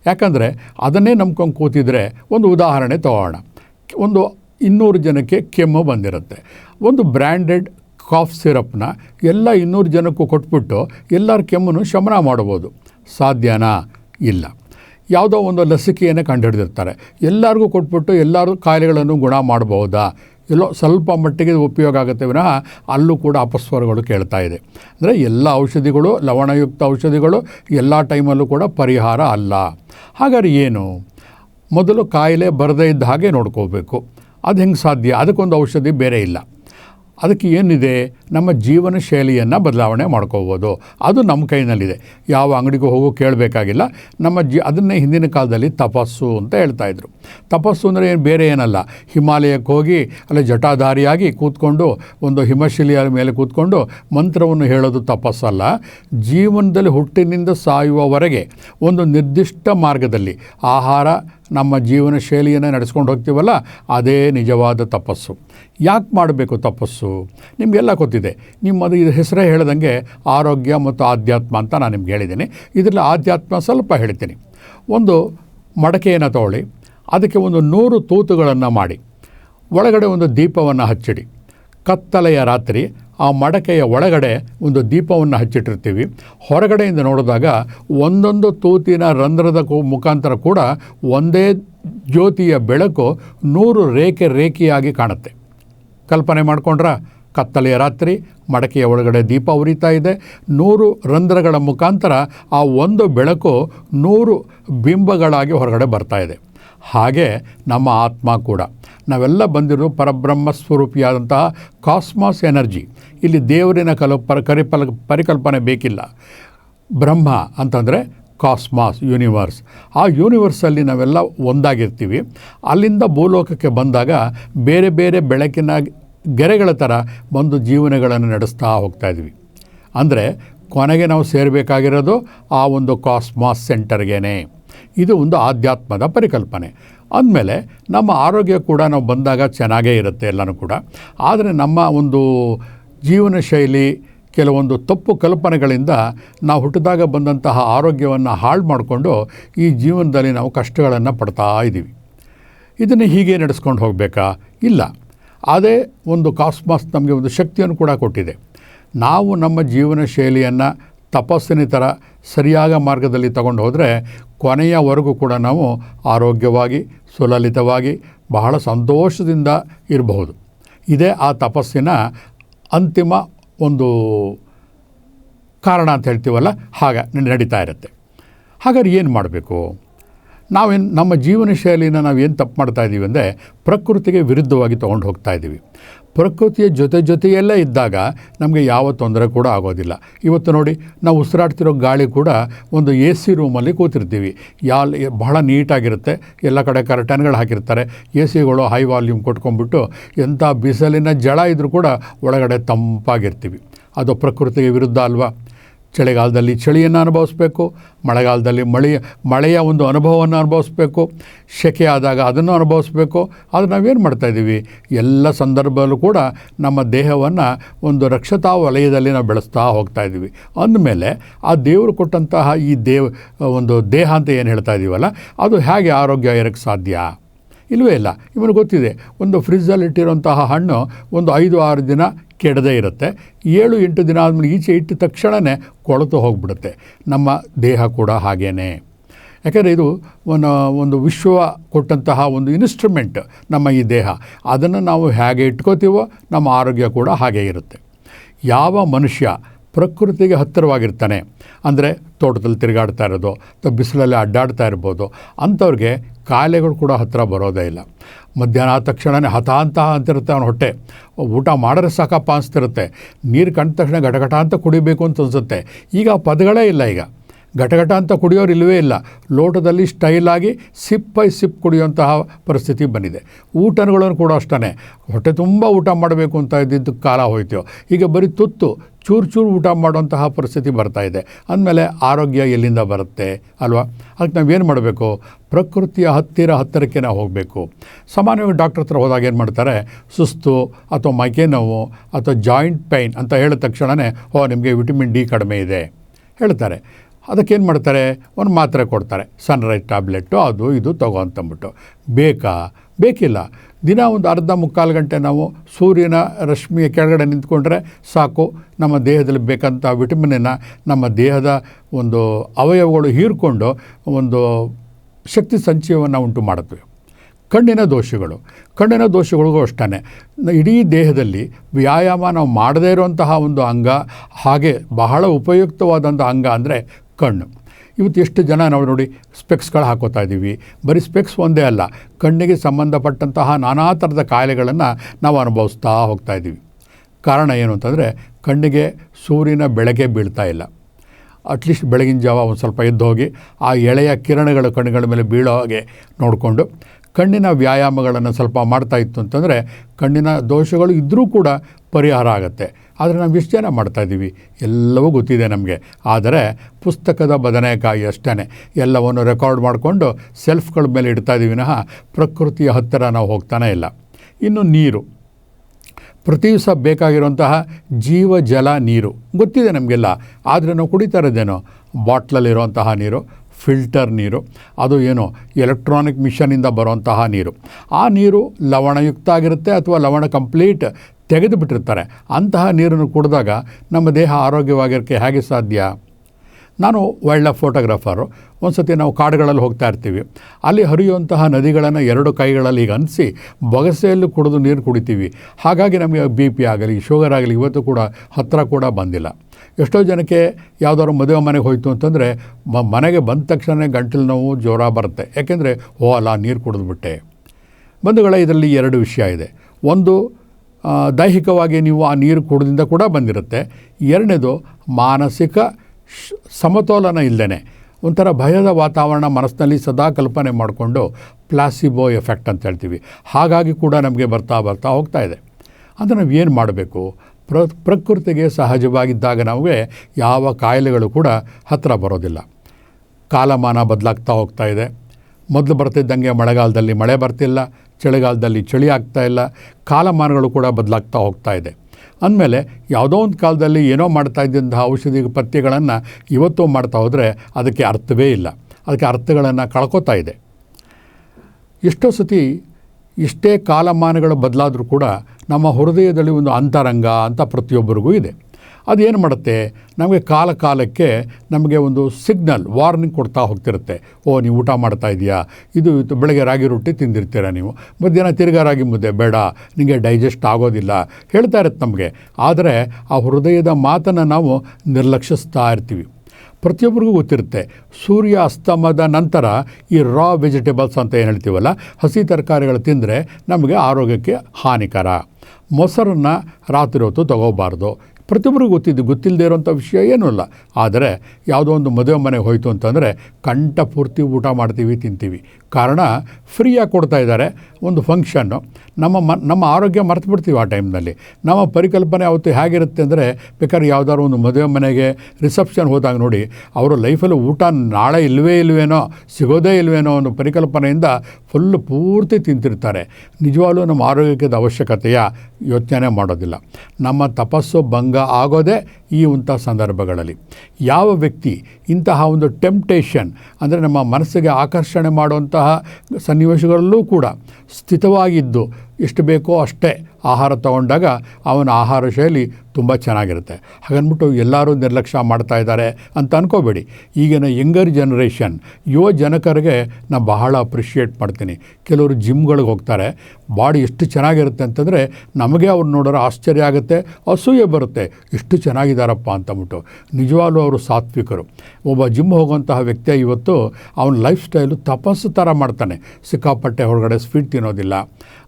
ಯಾಕಂದರೆ ಅದನ್ನೇ ನಂಬ್ಕೊಂಡು ಕೂತಿದ್ರೆ ಒಂದು ಉದಾಹರಣೆ ತಗೋಣ. ಒಂದು ಇನ್ನೂರು ಜನಕ್ಕೆ ಕೆಮ್ಮು ಬಂದಿರುತ್ತೆ. ಒಂದು ಬ್ರ್ಯಾಂಡೆಡ್ ಕಾಫ್ ಸಿರಪ್ನ ಎಲ್ಲ ಇನ್ನೂರು ಜನಕ್ಕೂ ಕೊಟ್ಬಿಟ್ಟು ಎಲ್ಲರ ಕೆಮ್ಮನ್ನು ಶಮನ ಮಾಡ್ಬೋದು. ಸಾಧ್ಯನಾ? ಇಲ್ಲ. ಯಾವುದೋ ಒಂದು ಲಸಿಕೆಯನ್ನು ಕಂಡುಹಿಡಿದಿರ್ತಾರೆ. ಎಲ್ಲರಿಗೂ ಕೊಟ್ಬಿಟ್ಟು ಎಲ್ಲರೂ ಕಾಯಿಲೆಗಳನ್ನು ಗುಣ ಮಾಡಬಹುದಾ ಎಲ್ಲೋ ಸ್ವಲ್ಪ ಮಟ್ಟಿಗೆ ಉಪಯೋಗ ಆಗುತ್ತೆ ವಿನಃ ಅಲ್ಲೂ ಕೂಡ ಅಪಸ್ವರಗಳು ಕೇಳ್ತಾ ಇದೆ. ಅಂದರೆ ಎಲ್ಲ ಔಷಧಿಗಳು, ಲವಣಯುಕ್ತ ಔಷಧಿಗಳು ಎಲ್ಲ ಟೈಮಲ್ಲೂ ಕೂಡ ಪರಿಹಾರ ಅಲ್ಲ. ಹಾಗಾದ್ರೆ ಏನು? ಮೊದಲು ಕಾಯಿಲೆ ಬರದೇ ಇದ್ದ ಹಾಗೆ ನೋಡ್ಕೋಬೇಕು. ಅದು ಹೆಂಗೆ ಸಾಧ್ಯ? ಅದಕ್ಕೊಂದು ಔಷಧಿ ಬೇರೆ ಇಲ್ಲ. ಅದಕ್ಕೆ ಏನಿದೆ? ನಮ್ಮ ಜೀವನ ಶೈಲಿಯನ್ನು ಬದಲಾವಣೆ ಮಾಡ್ಕೋಬೋದು. ಅದು ನಮ್ಮ ಕೈನಲ್ಲಿದೆ. ಯಾವ ಅಂಗಡಿಗೂ ಹೋಗೋ ಕೇಳಬೇಕಾಗಿಲ್ಲ. ನಮ್ಮ ಜಿ, ಅದನ್ನೇ ಹಿಂದಿನ ಕಾಲದಲ್ಲಿ ತಪಸ್ಸು ಅಂತ ಹೇಳ್ತಾಯಿದ್ರು ತಪಸ್ಸು ಅಂದರೆ ಏನು, ಬೇರೆ ಏನಲ್ಲ. ಹಿಮಾಲಯಕ್ಕೆ ಹೋಗಿ, ಅಲ್ಲಿ ಜಟಾಧಾರಿಯಾಗಿ ಕೂತ್ಕೊಂಡು, ಒಂದು ಹಿಮಶಿಲಿಯ ಮೇಲೆ ಕೂತ್ಕೊಂಡು ಮಂತ್ರವನ್ನು ಹೇಳೋದು ತಪಸ್ಸಲ್ಲ. ಜೀವನದಲ್ಲಿ ಹುಟ್ಟಿನಿಂದ ಸಾಯುವವರೆಗೆ ಒಂದು ನಿರ್ದಿಷ್ಟ ಮಾರ್ಗದಲ್ಲಿ ಆಹಾರ ನಮ್ಮ ಜೀವನ ಶೈಲಿಯನ್ನು ನಡೆಸ್ಕೊಂಡು ಹೋಗ್ತೀವಲ್ಲ, ಅದೇ ನಿಜವಾದ ತಪಸ್ಸು. ಯಾಕೆ ಮಾಡಬೇಕು ತಪಸ್ಸು? ನಿಮಗೆಲ್ಲ ಗೊತ್ತಿದೆ. ನಿಮ್ಮದು ಇದು ಹೆಸರೇ ಹೇಳ್ದಂಗೆ ಆರೋಗ್ಯ ಮತ್ತು ಆಧ್ಯಾತ್ಮ ಅಂತ ನಾನು ನಿಮ್ಗೆ ಹೇಳಿದ್ದೀನಿ. ಇದರಲ್ಲಿ ಆಧ್ಯಾತ್ಮ ಸ್ವಲ್ಪ ಹೇಳ್ತೀನಿ. ಒಂದು ಮಡಕೆಯನ್ನು ತಗೊಳ್ಳಿ. ಅದಕ್ಕೆ ಒಂದು ನೂರು ತೂತುಗಳನ್ನು ಮಾಡಿ. ಒಳಗಡೆ ಒಂದು ದೀಪವನ್ನು ಹಚ್ಚಿಡಿ. ಕತ್ತಲೆಯ ರಾತ್ರಿ ಆ ಮಡಕೆಯ ಒಳಗಡೆ ಒಂದು ದೀಪವನ್ನು ಹಚ್ಚಿಟ್ಟಿರ್ತೀವಿ. ಹೊರಗಡೆಯಿಂದ ನೋಡಿದಾಗ ಒಂದೊಂದು ತೂತಿನ ರಂಧ್ರದ ಮುಖಾಂತರ ಕೂಡ ಒಂದೇ ಜ್ಯೋತಿಯ ಬೆಳಕು ನೂರು ರೇಖೆ ರೇಖೆಯಾಗಿ ಕಾಣುತ್ತೆ. ಕಲ್ಪನೆ ಮಾಡಿಕೊಂಡ್ರ ಕತ್ತಲೆಯ ರಾತ್ರಿ, ಮಡಕೆಯ ಒಳಗಡೆ ದೀಪ ಉರಿತಾ ಇದೆ. ನೂರು ರಂಧ್ರಗಳ ಮುಖಾಂತರ ಆ ಒಂದು ಬೆಳಕು ನೂರು ಬಿಂಬಗಳಾಗಿ ಹೊರಗಡೆ ಬರ್ತಾ ಇದೆ. ಹಾಗೆ ನಮ್ಮ ಆತ್ಮ ಕೂಡ. ನಾವೆಲ್ಲ ಬಂದಿರೋ ಪರಬ್ರಹ್ಮ ಸ್ವರೂಪಿಯಾದಂತಹ ಕಾಸ್ಮಾಸ್ ಎನರ್ಜಿ. ಇಲ್ಲಿ ದೇವರಿನ ಕಲ ಪರ ಪರಿಕಲ್ಪನೆ ಬೇಕಿಲ್ಲ. ಬ್ರಹ್ಮ ಅಂತಂದರೆ ಕಾಸ್ಮಾಸ್ ಯೂನಿವರ್ಸ್. ಆ ಯೂನಿವರ್ಸಲ್ಲಿ ನಾವೆಲ್ಲ ಒಂದಾಗಿರ್ತೀವಿ. ಅಲ್ಲಿಂದ ಭೂಲೋಕಕ್ಕೆ ಬಂದಾಗ ಬೇರೆ ಬೇರೆ ಬೆಳಕಿನ ಗೆರೆಗಳ ಥರ ಒಂದು ಜೀವನಗಳನ್ನು ನಡೆಸ್ತಾ ಹೋಗ್ತಾ ಇದ್ವಿ. ಅಂದರೆ ಕೊನೆಗೆ ನಾವು ಸೇರಬೇಕಾಗಿರೋದು ಆ ಒಂದು ಕಾಸ್ಮಾಸ್ ಸೆಂಟರ್ಗೇನೆ. ಇದು ಒಂದು ಆಧ್ಯಾತ್ಮದ ಪರಿಕಲ್ಪನೆ. ಅಂದಮೇಲೆ ನಮ್ಮ ಆರೋಗ್ಯ ಕೂಡ ನಾವು ಬಂದಾಗ ಚೆನ್ನಾಗೇ ಇರುತ್ತೆ ಎಲ್ಲನೂ ಕೂಡ. ಆದರೆ ನಮ್ಮ ಒಂದು ಜೀವನ ಶೈಲಿ ಕೆಲವೊಂದು ತಪ್ಪು ಕಲ್ಪನೆಗಳಿಂದ ನಾವು ಹುಟ್ಟಿದಾಗ ಬಂದಂತಹ ಆರೋಗ್ಯವನ್ನು ಹಾಳು ಮಾಡಿಕೊಂಡು ಈ ಜೀವನದಲ್ಲಿ ನಾವು ಕಷ್ಟಗಳನ್ನು ಪಡ್ತಾ ಇದ್ದೀವಿ. ಇದನ್ನು ಹೀಗೆ ನಡೆಸ್ಕೊಂಡು ಹೋಗಬೇಕಾ? ಇಲ್ಲ. ಅದೇ ಒಂದು ಕಾಸ್ಮಾಸ್ ನಮಗೆ ಒಂದು ಶಕ್ತಿಯನ್ನು ಕೂಡ ಕೊಟ್ಟಿದೆ. ನಾವು ನಮ್ಮ ಜೀವನ ಶೈಲಿಯನ್ನು ತಪಸ್ಸಿನ ಥರ ಸರಿಯಾದ ಮಾರ್ಗದಲ್ಲಿ ತಗೊಂಡು ಹೋದರೆ ಕೊನೆಯವರೆಗೂ ಕೂಡ ನಾವು ಆರೋಗ್ಯವಾಗಿ, ಸುಲಲಿತವಾಗಿ, ಬಹಳ ಸಂತೋಷದಿಂದ ಇರಬಹುದು. ಇದೇ ಆ ತಪಸ್ಸಿನ ಅಂತಿಮ ಒಂದು ಕಾರಣ ಅಂತ ಹೇಳ್ತೀವಲ್ಲ? ಹಾಗೆ ನಡೀತಾ ಇರುತ್ತೆ. ಹಾಗಾದ್ರೆ ಏನು ಮಾಡಬೇಕು? ನಾವೇನು ನಮ್ಮ ಜೀವನ ಶೈಲಿನ ಏನು ತಪ್ಪು ಮಾಡ್ತಾ ಇದ್ದೀವಿ ಅಂದರೆ ಪ್ರಕೃತಿಗೆ ವಿರುದ್ಧವಾಗಿ ತೊಗೊಂಡು ಹೋಗ್ತಾ ಇದ್ದೀವಿ ಪ್ರಕೃತಿಯ ಜೊತೆ ಜೊತೆಯಲ್ಲೇ ಇದ್ದಾಗ ನಮಗೆ ಯಾವ ತೊಂದರೆ ಕೂಡ ಆಗೋದಿಲ್ಲ. ಇವತ್ತು ನೋಡಿ, ನಾವು ಉಸಿರಾಡ್ತಿರೋ ಗಾಳಿ ಕೂಡ ಒಂದು ಎ ಸಿ ರೂಮಲ್ಲಿ ಕೂತಿರ್ತೀವಿ. ಯಾಲ್ ಬಹಳ ನೀಟಾಗಿರುತ್ತೆ. ಎಲ್ಲ ಕಡೆ ಕರ್ಟನ್ಗಳು ಹಾಕಿರ್ತಾರೆ. ಎ ಸಿಗಳು ಹೈ ವಾಲ್ಯೂಮ್ ಕೊಟ್ಕೊಂಡ್ಬಿಟ್ಟು ಎಂಥ ಬಿಸಿಲಿನ ಜಳ ಇದ್ದರೂ ಕೂಡ ಒಳಗಡೆ ತಂಪಾಗಿರ್ತೀವಿ. ಅದು ಪ್ರಕೃತಿಗೆ ವಿರುದ್ಧ ಅಲ್ವಾ? ಚಳಿಗಾಲದಲ್ಲಿ ಚಳಿಯನ್ನು ಅನುಭವಿಸ್ಬೇಕು, ಮಳೆಗಾಲದಲ್ಲಿ ಮಳೆಯ ಮಳೆಯ ಒಂದು ಅನುಭವವನ್ನು ಅನುಭವಿಸ್ಬೇಕು ಸೆಕೆ ಆದಾಗ ಅದನ್ನು ಅನುಭವಿಸ್ಬೇಕು. ಆದರೆ ನಾವೇನು ಮಾಡ್ತಾಯಿದ್ದೀವಿ ಎಲ್ಲ ಸಂದರ್ಭದಲ್ಲೂ ಕೂಡ ನಮ್ಮ ದೇಹವನ್ನು ಒಂದು ರಕ್ಷತಾ ವಲಯದಲ್ಲಿ ನಾವು ಬೆಳೆಸ್ತಾ ಹೋಗ್ತಾ ಇದ್ದೀವಿ. ಅಂದಮೇಲೆ ಆ ದೇವರು ಕೊಟ್ಟಂತಹ ಈ ದೇವ, ಒಂದು ದೇಹ ಅಂತ ಏನು ಹೇಳ್ತಾ ಇದ್ದೀವಲ್ಲ ಅದು ಹೇಗೆ ಆರೋಗ್ಯ ಇರೋಕ್ಕೆ ಸಾಧ್ಯ? ಇಲ್ಲವೇ ಇಲ್ಲ. ಇವನು ಗೊತ್ತಿದೆ, ಒಂದು ಫ್ರಿಜ್ಜಲ್ಲಿ ಇಟ್ಟಿರುವಂತಹ ಹಣ್ಣು ಒಂದು ಐದು ಆರು ದಿನ ಕೆಡದೇ ಇರುತ್ತೆ. ಏಳು ಎಂಟು ದಿನ ಆದಮೇಲೆ ಈಚೆ ಇಟ್ಟ ತಕ್ಷಣವೇ ಕೊಳೆತು ಹೋಗ್ಬಿಡುತ್ತೆ. ನಮ್ಮ ದೇಹ ಕೂಡ ಹಾಗೇ ಯಾಕೆಂದರೆ ಇದು ಒಂದು ಒಂದು ವಿಶ್ವ ಕೊಟ್ಟಂತಹ ಒಂದು ಇನ್ಸ್ಟ್ರೂಮೆಂಟ್ ನಮ್ಮ ಈ ದೇಹ. ಅದನ್ನು ನಾವು ಹೇಗೆ ಇಟ್ಕೋತೀವೋ ನಮ್ಮ ಆರೋಗ್ಯ ಕೂಡ ಹಾಗೆ ಇರುತ್ತೆ. ಯಾವ ಮನುಷ್ಯ ಪ್ರಕೃತಿಗೆ ಹತ್ತಿರವಾಗಿರ್ತಾನೆ. ಅಂದರೆ ತೋಟದಲ್ಲಿ ತಿರುಗಾಡ್ತಾ ಇರೋದು, ಅಥವಾ ಬಿಸಿಲಲ್ಲಿ ಅಡ್ಡಾಡ್ತಾ ಇರ್ಬೋದು, ಅಂಥವ್ರಿಗೆ ಕಾಯಿಲೆಗಳು ಕೂಡ ಹತ್ತಿರ ಬರೋದೇ ಇಲ್ಲ. ಮಧ್ಯಾಹ್ನ ಆದ ತಕ್ಷಣವೇ ಹತಾಂತ ಅಂತಿರುತ್ತೆ ಅವನ ಹೊಟ್ಟೆ. ಊಟ ಮಾಡಿದ್ರೆ ಸಾಕಪ್ಪ ಅನಿಸ್ತಿರುತ್ತೆ. ನೀರು ಕಂಡ ತಕ್ಷಣ ಘಟಘಟ ಅಂತ ಕುಡಿಬೇಕು ಅಂತ ಅನಿಸುತ್ತೆ. ಈಗ ಪದಗಳೇ ಇಲ್ಲ ಈಗ. ಘಟಘಟ ಅಂತ ಕುಡಿಯೋರು ಇಲ್ಲವೇ ಇಲ್ಲ. ಲೋಟದಲ್ಲಿ ಸ್ಟೈಲಾಗಿ ಸಿಪ್ ಬೈ ಸಿಪ್ ಕುಡಿಯುವಂತಹ ಪರಿಸ್ಥಿತಿ ಬಂದಿದೆ. ಊಟಗಳನ್ನು ಕೂಡ ಅಷ್ಟೇ ಹೊಟ್ಟೆ ತುಂಬ ಊಟ ಮಾಡಬೇಕು ಅಂತ ಇದ್ದಿದ್ದು ಕಾಲ ಹೋಯ್ತು ಈಗ ಬರೀ ತುತ್ತು, ಚೂರು ಚೂರು ಊಟ ಮಾಡುವಂತಹ ಪರಿಸ್ಥಿತಿ ಬರ್ತಾ ಇದೆ. ಅಂದಮೇಲೆ ಆರೋಗ್ಯ ಎಲ್ಲಿಂದ ಬರುತ್ತೆ ಅಲ್ವಾ? ಅದಕ್ಕೆ ನಾವೇನು ಮಾಡಬೇಕು? ಪ್ರಕೃತಿಯ ಹತ್ತಿರ ಹತ್ತಿರಕ್ಕೆ ನಾವು ಹೋಗಬೇಕು. ಸಾಮಾನ್ಯವಾಗಿ ಡಾಕ್ಟ್ರ್ ಹತ್ರ ಹೋದಾಗ ಏನು ಮಾಡ್ತಾರೆ? ಸುಸ್ತು ಅಥವಾ ಮೈಕೆ ನೋವು ಅಥವಾ ಜಾಯಿಂಟ್ ಪೈನ್ ಅಂತ ಹೇಳಿದ ತಕ್ಷಣವೇ ಓ, ನಿಮಗೆ ವಿಟಮಿನ್ ಡಿ ಕಡಿಮೆ ಇದೆ. ಹೇಳ್ತಾರೆ. ಅದಕ್ಕೇನು ಮಾಡ್ತಾರೆ? ಒಂದು ಮಾತ್ರೆ ಕೊಡ್ತಾರೆ. ಸನ್ರೈಸ್ ಟ್ಯಾಬ್ಲೆಟ್ಟು ಅದು ಇದು ತಗೋ ಅಂತಂದ್ಬಿಟ್ಟು. ಬೇಕಾ? ಬೇಕಿಲ್ಲ. ದಿನ ಒಂದು ಅರ್ಧ ಮುಕ್ಕಾಲು ಗಂಟೆ ನಾವು ಸೂರ್ಯನ ರಶ್ಮಿಯ ಕೆಳಗಡೆ ನಿಂತ್ಕೊಂಡ್ರೆ ಸಾಕು. ನಮ್ಮ ದೇಹದಲ್ಲಿ ಬೇಕಂಥ ವಿಟಮಿನನ್ನು ನಮ್ಮ ದೇಹದ ಒಂದು ಅವಯವಗಳು ಹೀರಿಕೊಂಡು ಒಂದು ಶಕ್ತಿ ಸಂಚಯವನ್ನು ಉಂಟು ಮಾಡುತ್ತವೆ. ಕಣ್ಣಿನ ದೋಷಗಳು. ಕಣ್ಣಿನ ದೋಷಗಳಿಗೂ ಅಷ್ಟೇ ಇಡೀ ದೇಹದಲ್ಲಿ ವ್ಯಾಯಾಮ ನಾವು ಮಾಡದೇ ಇರುವಂತಹ ಒಂದು ಅಂಗ, ಹಾಗೆ ಬಹಳ ಉಪಯುಕ್ತವಾದಂಥ ಅಂಗ ಅಂದರೆ ಕಣ್ಣು. ಇವತ್ತು ಎಷ್ಟು ಜನ ನಾವು ನೋಡಿ ಸ್ಪೆಕ್ಸ್ಗಳು ಹಾಕೋತಾ ಇದ್ದೀವಿ ಬರೀ ಸ್ಪೆಕ್ಸ್ ಒಂದೇ ಅಲ್ಲ, ಕಣ್ಣಿಗೆ ಸಂಬಂಧಪಟ್ಟಂತಹ ನಾನಾ ಥರದ ಕಾಯಿಲೆಗಳನ್ನು ನಾವು ಅನುಭವಿಸ್ತಾ ಹೋಗ್ತಾ ಇದ್ದೀವಿ ಕಾರಣ ಏನು ಅಂತಂದರೆ, ಕಣ್ಣಿಗೆ ಸೂರ್ಯನ ಬೆಳಗ್ಗೆ ಬೀಳ್ತಾ ಇಲ್ಲ. ಅಟ್ಲೀಸ್ಟ್ ಬೆಳಗಿನ ಜಾವ ಒಂದು ಸ್ವಲ್ಪ ಎದ್ದು ಹೋಗಿ, ಆ ಎಳೆಯ ಕಿರಣಗಳು ಕಣ್ಣುಗಳ ಮೇಲೆ ಬೀಳೋ ಹಾಗೆ ನೋಡಿಕೊಂಡು, ಕಣ್ಣಿನ ವ್ಯಾಯಾಮಗಳನ್ನು ಸ್ವಲ್ಪ ಮಾಡ್ತಾ ಇತ್ತು ಅಂತಂದರೆ, ಕಣ್ಣಿನ ದೋಷಗಳು ಇದ್ದರೂ ಕೂಡ ಪರಿಹಾರ ಆಗುತ್ತೆ. ಆದರೆ ನಾವು ಎಷ್ಟು ಜನ ಮಾಡ್ತಾಯಿದ್ದೀವಿ ಎಲ್ಲವೂ ಗೊತ್ತಿದೆ ನಮಗೆ. ಆದರೆ ಪುಸ್ತಕದ ಬದನೆಕಾಯಿ ಅಷ್ಟೇ ಎಲ್ಲವನ್ನು ರೆಕಾರ್ಡ್ ಮಾಡಿಕೊಂಡು ಸೆಲ್ಫ್ಗಳ ಮೇಲೆ ಇಡ್ತಾ ಇದ್ದೀವಿ ವಿನಃ ಪ್ರಕೃತಿಯ ಹತ್ತಿರ ನಾವು ಹೋಗ್ತಾನೇ ಇಲ್ಲ. ಇನ್ನು ನೀರು. ಪ್ರತಿ ದಿವಸ ಬೇಕಾಗಿರುವಂತಹ ಜೀವ, ಜಲ, ನೀರು. ಗೊತ್ತಿದೆ ನಮಗೆಲ್ಲ. ಆದರೆ ನಾವು ಕುಡಿತಾ ಇರೋದೇನೋ? ಬಾಟ್ಲಲ್ಲಿರುವಂತಹ ನೀರು, ಫಿಲ್ಟರ್ ನೀರು, ಅದು ಏನು? ಎಲೆಕ್ಟ್ರಾನಿಕ್ ಮಿಷನಿಂದ ಬರುವಂತಹ ನೀರು. ಆ ನೀರು ಲವಣಯುಕ್ತ ಆಗಿರುತ್ತೆ ಅಥವಾ ಲವಣ ಕಂಪ್ಲೀಟ್ ತೆಗೆದು ಬಿಟ್ಟಿರ್ತಾರೆ ಅಂತಹ ನೀರನ್ನು ಕುಡಿದಾಗ ನಮ್ಮ ದೇಹ ಆರೋಗ್ಯವಾಗಿರೋಕ್ಕೆ ಹೇಗೆ ಸಾಧ್ಯ? ನಾನು ವೈಲ್ಡ್ ಲೈಫ್ ಫೋಟೋಗ್ರಾಫರು ಒಂದು ಸತಿ ನಾವು ಕಾಡುಗಳಲ್ಲಿ ಹೋಗ್ತಾ ಇರ್ತೀವಿ. ಅಲ್ಲಿ ಹರಿಯುವಂತಹ ನದಿಗಳನ್ನು ಎರಡು ಕೈಗಳಲ್ಲಿ ಈಗ ಅನಿಸಿ ಬೊಗಸೆಯಲ್ಲಿ ಕುಡಿದು ನೀರು ಕುಡಿತೀವಿ. ಹಾಗಾಗಿ ನಮಗೆ ಬಿ ಪಿ ಆಗಲಿ, ಶುಗರ್ ಆಗಲಿ ಇವತ್ತು ಕೂಡ ಹತ್ತಿರ ಕೂಡ ಬಂದಿಲ್ಲ. ಎಷ್ಟೋ ಜನಕ್ಕೆ ಯಾವುದಾದ್ರು ಮದುವೆ ಮನೆಗೆ ಹೋಯಿತು ಅಂತಂದರೆ ಮ, ಮನೆಗೆ ಬಂದ ತಕ್ಷಣ ಗಂಟಲು ನೋವು, ಜ್ವರ ಬರುತ್ತೆ. ಯಾಕೆಂದರೆ, ಓ ಅಲ್ಲ, ನೀರು ಕುಡಿದ್ಬಿಟ್ಟೆ. ಬಂಧುಗಳ, ಇದರಲ್ಲಿ ಎರಡು ವಿಷಯ ಇದೆ. ಒಂದು ದೈಹಿಕವಾಗಿ ನೀವು ಆ ನೀರು ಕುಡೋದಿಂದ ಕೂಡ ಬಂದಿರುತ್ತೆ. ಎರಡನೇದು ಮಾನಸಿಕ ಸಮತೋಲನ ಇಲ್ಲದೇ ಒಂಥರ ಭಯದ ವಾತಾವರಣ ಮನಸ್ಸಿನಲ್ಲಿ ಸದಾ ಕಲ್ಪನೆ ಮಾಡಿಕೊಂಡು ಪ್ಲಾಸಿಬೋ ಎಫೆಕ್ಟ್ ಅಂತ ಹೇಳ್ತೀವಿ. ಹಾಗಾಗಿ ಕೂಡ ನಮಗೆ ಬರ್ತಾ ಬರ್ತಾ ಹೋಗ್ತಾ ಇದೆ. ಅಂದರೆ ನಾವು ಏನು ಮಾಡಬೇಕು? ಪ್ರ, ಪ್ರಕೃತಿಗೆ ಸಹಜವಾಗಿದ್ದಾಗ ನಮಗೆ ಯಾವ ಕಾಯಿಲೆಗಳು ಕೂಡ ಹತ್ತಿರ ಬರೋದಿಲ್ಲ. ಕಾಲಮಾನ ಬದಲಾಗ್ತಾ ಹೋಗ್ತಾ ಇದೆ. ಮೊದಲು ಬರ್ತಿದ್ದಂಗೆ ಮಳೆಗಾಲದಲ್ಲಿ ಮಳೆ ಬರ್ತಿಲ್ಲ. ಚಳಿಗಾಲದಲ್ಲಿ ಚಳಿ ಆಗ್ತಾ ಇಲ್ಲ, ಕಾಲಮಾನಗಳು ಕೂಡ ಬದಲಾಗ್ತಾ ಹೋಗ್ತಾ ಇದೆ. ಅಂದಮೇಲೆ ಯಾವುದೋ ಒಂದು ಕಾಲದಲ್ಲಿ ಏನೋ ಮಾಡ್ತಾ ಇದ್ದಂತಹ ಔಷಧಿ ಪಥ್ಯಗಳನ್ನು ಇವತ್ತು ಮಾಡ್ತಾ ಹೋದರೆ ಅದಕ್ಕೆ ಅರ್ಥವೇ ಇಲ್ಲ. ಅದಕ್ಕೆ ಅರ್ಥಗಳನ್ನು ಕಳ್ಕೊತಾ ಇದೆ. ಎಷ್ಟೋ ಸತಿ ಎಷ್ಟೇ ಕಾಲಮಾನಗಳು ಬದಲಾದರೂ ಕೂಡ ನಮ್ಮ ಹೃದಯದಲ್ಲಿ ಒಂದು ಅಂತರಂಗ ಅಂತ ಪ್ರತಿಯೊಬ್ಬರಿಗೂ ಇದೆ. ಅದೇನು ಮಾಡುತ್ತೆ? ನಮಗೆ ಕಾಲ ಕಾಲಕ್ಕೆ ನಮಗೆ ಒಂದು ಸಿಗ್ನಲ್, ವಾರ್ನಿಂಗ್ ಕೊಡ್ತಾ ಹೋಗ್ತಿರುತ್ತೆ. ಓ, ನೀವು ಊಟ ಮಾಡ್ತಾ ಇದೆಯಾ? ಇದು ಬೆಳಗ್ಗೆ ರಾಗಿ ರೊಟ್ಟಿ ತಿಂದಿರ್ತೀರ ನೀವು? ಮಧ್ಯಾಹ್ನ ತಿರ್ಗಾ ರಾಗಿ ಮುದ್ದೆ, ಬೇಡ ನಿಮಗೆ ಡೈಜೆಸ್ಟ್ ಆಗೋದಿಲ್ಲ. ಹೇಳ್ತಾ ಇರುತ್ತೆ ನಮಗೆ. ಆದರೆ ಆ ಹೃದಯದ ಮಾತನ್ನು ನಾವು ನಿರ್ಲಕ್ಷಿಸ್ತಾ ಇರ್ತೀವಿ. ಪ್ರತಿಯೊಬ್ಬರಿಗೂ ಗೊತ್ತಿರುತ್ತೆ ಸೂರ್ಯ ಅಸ್ತಮದ ನಂತರ ಈ ರಾ ವೆಜಿಟೇಬಲ್ಸ್ ಅಂತ ಏನು ಹೇಳ್ತೀವಲ್ಲ, ಹಸಿ ತರಕಾರಿಗಳು ತಿಂದರೆ ನಮಗೆ ಆರೋಗ್ಯಕ್ಕೆ ಹಾನಿಕರ. ಮೊಸರನ್ನು ರಾತ್ರಿ ಹೊತ್ತು ತಗೋಬಾರ್ದು. ಪ್ರತಿಯೊಬ್ಬರಿಗೂ ಗೊತ್ತಿದ್ದು ಗೊತ್ತಿಲ್ಲದೆ ಇರೋಂಥ ವಿಷಯ ಏನೂ ಇಲ್ಲ ಆದರೆ ಯಾವುದೋ ಒಂದು ಮದುವೆ ಮನೆಗೆ ಹೋಯಿತು ಅಂತಂದರೆ ಕಂಠ ಪೂರ್ತಿ ಊಟ ಮಾಡ್ತೀವಿ, ತಿಂತೀವಿ. ಕಾರಣ ಫ್ರೀಯಾಗಿ ಕೊಡ್ತಾ ಇದ್ದಾರೆ ಒಂದು ಫಂಕ್ಷನ್ನು ನಮ್ಮ ಮ, ನಮ್ಮ ಆರೋಗ್ಯ ಮರ್ತು ಬಿಡ್ತೀವಿ ಆ ಟೈಮ್ನಲ್ಲಿ. ನಮ್ಮ ಪರಿಕಲ್ಪನೆ ಅವತ್ತು ಹೇಗಿರುತ್ತೆ ಅಂದರೆ ಬೇಕಾದ್ರೆ ಯಾವುದಾದ್ರು ಒಂದು ಮದುವೆ ಮನೆಗೆ ರಿಸೆಪ್ಷನ್ ಹೋದಾಗ ನೋಡಿ, ಅವರು ಲೈಫಲ್ಲಿ ಊಟ ನಾಳೆ ಇಲ್ಲವೇ ಇಲ್ವೇನೋ, ಸಿಗೋದೇ ಇಲ್ವೇನೋ ಅನ್ನೋ ಪರಿಕಲ್ಪನೆಯಿಂದ ಫುಲ್ ಪೂರ್ತಿ ತಿಂತಿರ್ತಾರೆ. ನಿಜವಾಗ್ಲೂ ನಮ್ಮ ಆರೋಗ್ಯದ ಅವಶ್ಯಕತೆಯ? ಯೋಚನೆ ಮಾಡೋದಿಲ್ಲ. ನಮ್ಮ ತಪಸ್ಸು ಭಂಗ ಆಗೋದೇ ಈ ಇಂಥ ಸಂದರ್ಭಗಳಲ್ಲಿ. ಯಾವ ವ್ಯಕ್ತಿ ಇಂತಹ ಒಂದು ಟೆಂಪ್ಟೇಷನ್ ಅಂದರೆ ನಮ್ಮ ಮನಸ್ಸಿಗೆ ಆಕರ್ಷಣೆ ಮಾಡುವಂತಹ ಸನ್ನಿವೇಶಗಳಲ್ಲೂ ಕೂಡ ಸ್ಥಿತವಾಗಿದ್ದು ಎಷ್ಟು ಬೇಕೋ ಅಷ್ಟೇ ಆಹಾರ ತಗೊಂಡಾಗ ಅವನ ಆಹಾರ ಶೈಲಿ ತುಂಬ ಚೆನ್ನಾಗಿರುತ್ತೆ. ಹಾಗನ್ಬಿಟ್ಟು ಎಲ್ಲರೂ ನಿರ್ಲಕ್ಷ್ಯ ಮಾಡ್ತಾ ಇದ್ದಾರೆ ಅಂತ ಅನ್ಕೋಬೇಡಿ. ಈಗಿನ ಯಂಗರ್ ಜನ್ರೇಷನ್, ಯುವ ಜನಕರಿಗೆ ನಾನು ಬಹಳ ಅಪ್ರಿಷಿಯೇಟ್ ಮಾಡ್ತೀನಿ. ಕೆಲವರು ಜಿಮ್ಗಳಿಗೆ ಹೋಗ್ತಾರೆ. ಬಾಡಿ ಎಷ್ಟು ಚೆನ್ನಾಗಿರುತ್ತೆ ಅಂತಂದರೆ ನಮಗೆ ಅವ್ರು ನೋಡೋರು ಆಶ್ಚರ್ಯ ಆಗುತ್ತೆ, ಅಸೂಯೆ ಬರುತ್ತೆ. ಎಷ್ಟು ಚೆನ್ನಾಗಿದ್ದಾರಪ್ಪ ಅಂತಂದ್ಬಿಟ್ಟು ನಿಜವಾಗ್ಲೂ ಅವರು ಸಾತ್ವಿಕರು. ಒಬ್ಬ ಜಿಮ್ ಹೋಗುವಂತಹ ವ್ಯಕ್ತಿ ಇವತ್ತು ಅವನ ಲೈಫ್ ಸ್ಟೈಲು ತಪಸ್ಸು ಥರ ಮಾಡ್ತಾನೆ. ಸಿಕ್ಕಾಪಟ್ಟೆ ಹೊರಗಡೆ ಸ್ವೀಟ್ ತಿನ್ನೋದಿಲ್ಲ.